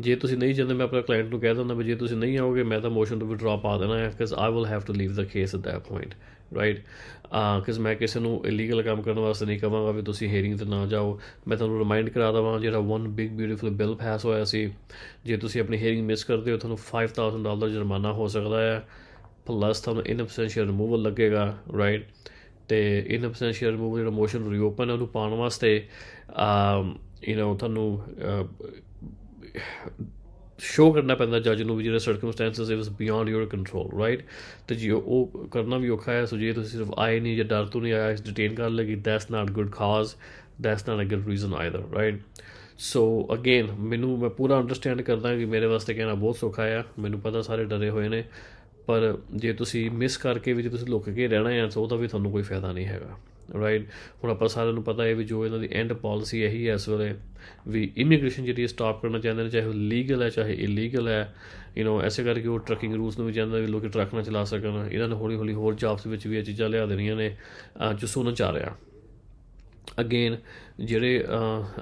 ਜੇ ਤੁਸੀਂ ਨਹੀਂ ਜਾਂਦੇ, ਮੈਂ ਆਪਣੇ ਕਲਾਇੰਟ ਨੂੰ ਕਹਿ ਦਿੰਦਾ ਵੀ ਜੇ ਤੁਸੀਂ ਨਹੀਂ ਆਓਗੇ, ਮੈਂ ਤਾਂ ਮੋਸ਼ਨ ਤੋਂ ਵਿਡਰਾ ਪਾ ਦੇਣਾ ਹੈ because I will have to leave the case at that point right ਕਿਸ uh, ਮੈਂ ਕਿਸੇ ਨੂੰ ਇਲੀਗਲ ਕੰਮ ਕਰਨ ਵਾਸਤੇ ਨਹੀਂ ਕਹਾਂਗਾ ਵੀ ਤੁਸੀਂ ਹੀਅਰਿੰਗ ਤੇ ਨਾ ਜਾਓ। ਮੈਂ ਤੁਹਾਨੂੰ ਰਿਮਾਈਂਡ ਕਰਾ ਦਵਾਂ, ਜਿਹੜਾ one big beautiful bill pass ਹੋਇਆ ਸੀ, ਜੇ ਤੁਸੀਂ ਆਪਣੀ ਹੀਅਰਿੰਗ ਮਿਸ ਕਰਦੇ ਹੋ, ਤੁਹਾਨੂੰ 5000 ਡਾਲਰ ਜੁਰਮਾਨਾ ਹੋ ਸਕਦਾ ਹੈ ਪਲੱਸ ਤੁਹਾਨੂੰ ਇਨ ਐਬਸੈਂਸ਼ੀਆ ਰਿਮੂਵਲ ਲੱਗੇਗਾ ਰਾਈਟ ਤੇ ਇਨ ਐਬਸੈਂਸ਼ੀਆ ਰਿਮੂਵਲ ਜਿਹੜਾ ਮੋਸ਼ਨ ਰੀਓਪਨ ਉਹਨੂੰ ਪਾਉਣ ਵਾਸਤੇ ਅਮ ਯੂ نو ਤੁਹਾਨੂੰ uh, ਸ਼ੋਅ ਕਰਨਾ ਪੈਂਦਾ ਜੱਜ ਨੂੰ ਵੀ ਜਿਹੜੇ circumstances it was beyond your control right ਤੇ ਜੀ ਉਹ ਕਰਨਾ ਵੀ ਔਖਾ ਹੈ, ਸੋ ਜੇ ਤੁਸੀਂ ਸਿਰਫ ਆਏ ਨਹੀਂ ਜਾਂ ਡਰ ਤੋਂ ਨਹੀਂ ਆਇਆ, ਇਸ ਡਿਟੇਨ ਕਰਨ ਲੱਗੀ that's not good cause that's not a good reason either right so again ਮੈਨੂੰ ਮੈਂ ਪੂਰਾ ਅੰਡਰਸਟੈਂਡ ਕਰਦਾ ਕਿ ਮੇਰੇ ਵਾਸਤੇ ਕਹਿਣਾ ਬਹੁਤ ਸੌਖਾ ਆ, ਮੈਨੂੰ ਪਤਾ ਸਾਰੇ ਡਰੇ ਹੋਏ ਨੇ, ਪਰ ਜੇ ਤੁਸੀਂ ਮਿਸ ਕਰਕੇ ਵੀ ਜੇ ਤੁਸੀਂ ਲੁੱਕ ਕੇ ਰਹਿਣਾ ਹੈ ਤਾਂ ਉਹਦਾ ਵੀ ਤੁਹਾਨੂੰ ਕੋਈ ਫਾਇਦਾ ਨਹੀਂ ਹੈਗਾ। ਰਾਈਟ ਹੁਣ ਆਪਾਂ ਸਾਰਿਆਂ ਨੂੰ ਪਤਾ ਹੈ ਵੀ ਜੋ ਇਹਨਾਂ ਦੀ ਐਂਡ ਪਾਲਿਸੀ ਇਹੀ ਹੈ ਇਸ ਵੇਲੇ ਵੀ ਇਮੀਗ੍ਰੇਸ਼ਨ ਜਿਹੜੀ ਸਟਾਪ ਕਰਨਾ ਚਾਹੁੰਦੇ ਨੇ, ਚਾਹੇ ਉਹ ਲੀਗਲ ਹੈ, ਚਾਹੇ ਇਲੀਗਲ ਹੈ ਯੂ نو ਐਸੇ ਕਰਕੇ ਉਹ ਟਰੱਕਿੰਗ ਰੂਲਸ ਨੂੰ ਵੀ ਚਾਹੁੰਦੇ ਵੀ ਲੋਕ ਟਰੱਕ ਨਾ ਚਲਾ ਸਕਣ। ਇਹਨਾਂ ਨੇ ਹੌਲੀ ਹੌਲੀ ਹੋਰ ਜੌਬਸ ਵਿੱਚ ਵੀ ਇਹ ਚੀਜ਼ਾਂ ਲਿਆ ਦੇਣੀਆਂ ਨੇ ਜੋ ਸੁਣਨ ਚ ਆ ਰਿਹਾ। ਅਗੇਨ ਜਿਹੜੇ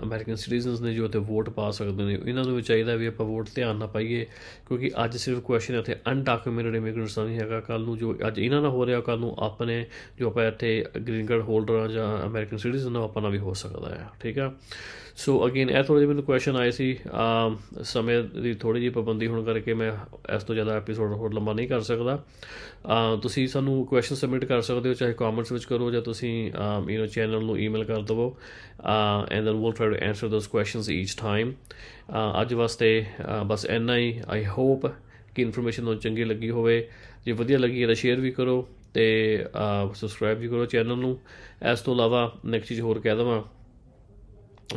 ਅਮਰੀਕਨ ਸਿਟੀਜ਼ਨਸ ਨੇ ਜੋ ਇੱਥੇ ਵੋਟ ਪਾ ਸਕਦੇ ਨੇ, ਇਹਨਾਂ ਨੂੰ ਵੀ ਚਾਹੀਦਾ ਵੀ ਆਪਾਂ ਵੋਟ ਧਿਆਨ ਨਾਲ ਪਾਈਏ, ਕਿਉਂਕਿ ਅੱਜ ਸਿਰਫ ਕੁਐਸਚਨ ਇੱਥੇ ਅਨਡਾਕੂਮੈਂਟਡ ਇਮੀਗ੍ਰੈਂਟਸ ਦਾ ਨਹੀਂ ਹੈਗਾ। ਕੱਲ ਨੂੰ ਜੋ ਅੱਜ ਇਹਨਾਂ ਨਾਲ ਹੋ ਰਿਹਾ ਕੱਲ ਨੂੰ ਆਪਣੇ ਜੋ ਆਪਾਂ ਇੱਥੇ ਗ੍ਰੀਨ ਕਾਰਡ ਹੋਲਡਰ ਆ ਜਾਂ ਅਮਰੀਕਨ ਸਿਟੀਜ਼ਨ ਆ ਆਪਾਂ ਨਾਲ ਵੀ ਹੋ ਸਕਦਾ ਹੈ। ਠੀਕ ਆ? ਸੋ ਅਗੇਨ ਇਹ ਥੋੜੇ ਜਿਹੇ ਮੈਨੂੰ ਕੁਐਸਚਨ ਆਏ ਸੀ। ਸਮੇਂ ਦੀ ਥੋੜੀ ਜਿਹੀ ਪਾਬੰਦੀ ਹੋਣ ਕਰਕੇ ਮੈਂ ਇਸ ਤੋਂ ਜ਼ਿਆਦਾ ਐਪੀਸੋਡ ਹੋਰ ਲੰਬਾ ਨਹੀਂ ਕਰ ਸਕਦਾ। ਤੁਸੀਂ ਸਾਨੂੰ ਕੁਐਸਚਨ ਸਬਮਿਟ ਕਰ ਸਕਦੇ ਹੋ, ਚਾਹੇ ਕਮੈਂਟਸ ਵਿੱਚ ਕਰੋ ਜਾਂ ਤੁਸੀਂ ਯੂ نو ਚੈਨਲ ਨੂੰ ਈਮੇਲ ਕਰ ਦਿਵੋ। And then we'll try to answer those questions each time ਅੱਜ ਵਾਸਤੇ uh, ਬਸ ਇੰਨਾ ਹੀ। ਆਈ ਹੋਪ ਕਿ ਇਨਫੋਰਮੇਸ਼ਨ ਤੁਹਾਨੂੰ ਚੰਗੀ ਲੱਗੀ ਹੋਵੇ। ਜੇ ਵਧੀਆ ਲੱਗੀ ਹੈ ਤਾਂ ਸ਼ੇਅਰ ਵੀ ਕਰੋ ਤੇ uh, ਸਬਸਕ੍ਰਾਈਬ ਵੀ ਕਰੋ ਚੈਨਲ ਨੂੰ। ਇਸ ਤੋਂ ਇਲਾਵਾ ਨੈਕਸਟ ਚੀਜ਼ ਹੋਰ ਕਹਿ ਦਵਾਂ।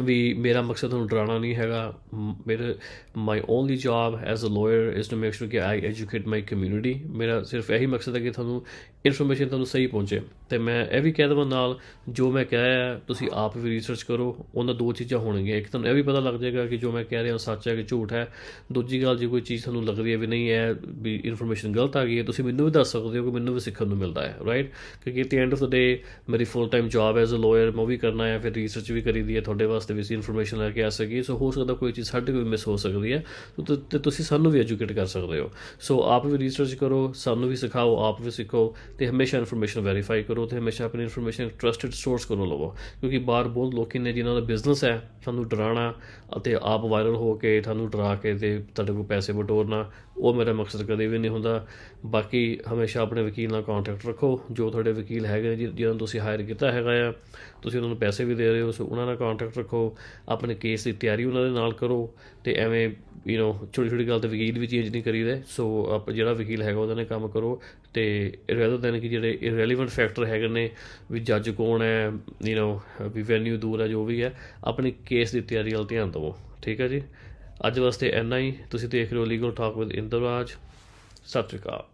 ਵੀ ਮੇਰਾ ਮਕਸਦ ਤੁਹਾਨੂੰ ਡਰਾਉਣਾ ਨਹੀਂ ਹੈਗਾ। ਮ- ਮੇਰੇ my only job as a lawyer is to make sure ਕਿ ਆਈ ਐਜੂਕੇਟ ਮਾਈ ਕਮਿਊਨਿਟੀ ਮੇਰਾ ਸਿਰਫ ਇਹੀ ਮਕਸਦ ਹੈ ਕਿ ਤੁਹਾਨੂੰ ਇਨਫੋਰਮੇਸ਼ਨ ਤੁਹਾਨੂੰ ਸਹੀ ਪਹੁੰਚੇ। ਤੇ ਮੈਂ ਇਹ ਵੀ ਕਹਿ ਦਵਾਂ ਨਾਲ, ਜੋ ਮੈਂ ਕਹਿ ਰਿਹਾ, ਤੁਸੀਂ ਆਪ ਵੀ ਰਿਸਰਚ ਕਰੋ। ਉਹਨਾਂ ਦੋ ਚੀਜ਼ਾਂ ਹੋਣਗੀਆਂ। ਇੱਕ ਤੁਹਾਨੂੰ ਇਹ ਵੀ ਪਤਾ ਲੱਗ ਜਾਏਗਾ ਕਿ ਜੋ ਮੈਂ ਕਹਿ ਰਿਹਾ ਉਹ ਸੱਚ ਹੈ ਕਿ ਝੂਠ ਹੈ। ਦੂਜੀ ਗੱਲ, ਜੇ ਕੋਈ ਚੀਜ਼ ਤੁਹਾਨੂੰ ਲੱਗਦੀ ਹੈ ਵੀ ਨਹੀਂ ਹੈ ਵੀ ਇਨਫੋਰਮੇਸ਼ਨ ਗਲਤ ਆ ਗਈ ਹੈ, ਤੁਸੀਂ ਮੈਨੂੰ ਵੀ ਦੱਸ ਸਕਦੇ ਹੋ ਕਿ ਮੈਨੂੰ ਵੀ ਸਿੱਖਣ ਨੂੰ ਮਿਲਦਾ ਹੈ ਰਾਈਟ ਕਿਉਂਕਿ at the end of the day ਮੇਰੀ full time job as a lawyer ਮੈਂ ਉਹ ਵੀ ਕਰਨਾ ਹੈ, ਫਿਰ ਰਿਸਰਚ ਵੀ ਕਰੀਦੀ ਹੈ, ਤੁਹਾਡੇ ਵਾਸਤੇ ਵੀ ਅਸੀਂ ਇਨਫੋਰਮੇਸ਼ਨ ਲੈ ਕੇ ਆ ਸਕੀਏ। ਸੋ ਹੋ ਸਕਦਾ ਕੋਈ ਚੀਜ਼ ਸਾਡੇ ਕੋਲ ਮਿਸ ਹੋ ਸਕਦੀ ਹੈ। ਤੇ- ਤੁਸੀਂ ਸਾਨੂੰ ਵੀ ਐਜੂਕੇਟ ਕਰ ਸਕਦੇ ਹੋ। ਸੋ ਆਪ ਵੀ ਰਿਸਰਚ ਕਰੋ, ਸਾਨੂੰ ਵੀ ਸਿਖਾਓ, ਆਪ ਵੀ ਸਿੱਖੋ ਤੇ ਹਮੇਸ਼ਾ ਇਨਫੋਰਮੇਸ਼ਨ ਵੈਰੀਫਾਈ ਕਰੋ ਤੇ ਹਮੇਸ਼ਾ ਆਪਣੀ ਇਨਫੋਰਮੇਸ਼ਨ ਟਰਸਟਡ ਸੋਰਸ ਕੋਲੋਂ ਲਵੋ। ਕਿਉਂਕਿ ਬਾਹਰ ਬਹੁਤ ਲੋਕੀ ਨੇ ਜਿਨ੍ਹਾਂ ਦਾ ਬਿਜ਼ਨਸ ਹੈ ਤੁਹਾਨੂੰ ਡਰਾਉਣਾ ਅਤੇ ਆਪ ਵਾਇਰਲ ਹੋ ਕੇ ਤੁਹਾਨੂੰ ਡਰਾ ਕੇ ਤੇ ਤੁਹਾਡੇ ਕੋਲ ਪੈਸੇ ਬਟੋਰਨਾ ਉਹ ਮੇਰਾ ਮਕਸਦ ਕਦੇ ਵੀ ਨਹੀਂ ਹੁੰਦਾ। ਬਾਕੀ ਹਮੇਸ਼ਾ ਆਪਣੇ ਵਕੀਲ ਨਾਲ ਕੰਟੈਕਟ ਰੱਖੋ। ਜੋ ਤੁਹਾਡੇ ਵਕੀਲ ਹੈਗੇ ਨੇ ਜਿਹਨਾਂ ਨੂੰ ਤੁਸੀਂ ਹਾਇਰ ਕੀਤਾ ਹੈਗਾ ਆ, ਤੁਸੀਂ ਉਹਨਾਂ ਨੂੰ ਪੈਸੇ ਵੀ ਦੇ ਰਹੇ ਹੋ, ਸੋ ਉਹਨਾਂ ਨਾਲ ਕੰਟੈਕਟ ਰੱਖੋ ਆਪਣੇ ਕੇਸ ਦੀ ਤਿਆਰੀ ਉਹਨਾਂ ਦੇ ਨਾਲ ਕਰੋ ਤੇ ਐਵੇਂ ਯੂ نو ਛੋਟੀ ਛੋਟੀ ਗੱਲ ਤੇ ਵਕੀਲ ਵੀ ਚੇਂਜ ਨਹੀਂ ਕਰੀਦੇ ਸੋ ਆਪ ਜਿਹੜਾ ਵਕੀਲ ਹੈਗਾ ਉਹਦੇ ਨਾਲ ਕੰਮ ਕਰੋ ਤੇ ਰੈਦਰ ਦੈਨ ਕਿ ਜਿਹੜੇ ਇਰੈਲੇਵੈਂਟ ਫੈਕਟਰ ਹੈਗੇ ਨੇ ਵੀ ਜੱਜ ਕੌਣ ਹੈ ਯੂ نو ਵੀ ਵੈਨਿਊ ਦੂਰ ਹੈ ਜੋ ਵੀ ਹੈ ਆਪਣੀ ਕੇਸ ਦੀ ਤਿਆਰੀ ਵੱਲ ਧਿਆਨ ਦਿਵੋ ਠੀਕ ਹੈ ਜੀ ਅੱਜ ਵਾਸਤੇ ਇੰਨਾ ਹੀ ਤੁਸੀਂ ਦੇਖ ਰਹੇ ਹੋ ਲੀਗਲ ਟਾਕ ਵਿਦ ਇੰਦਰਰਾਜ ਸਤਿ ਸ਼੍ਰੀ ਅਕਾਲ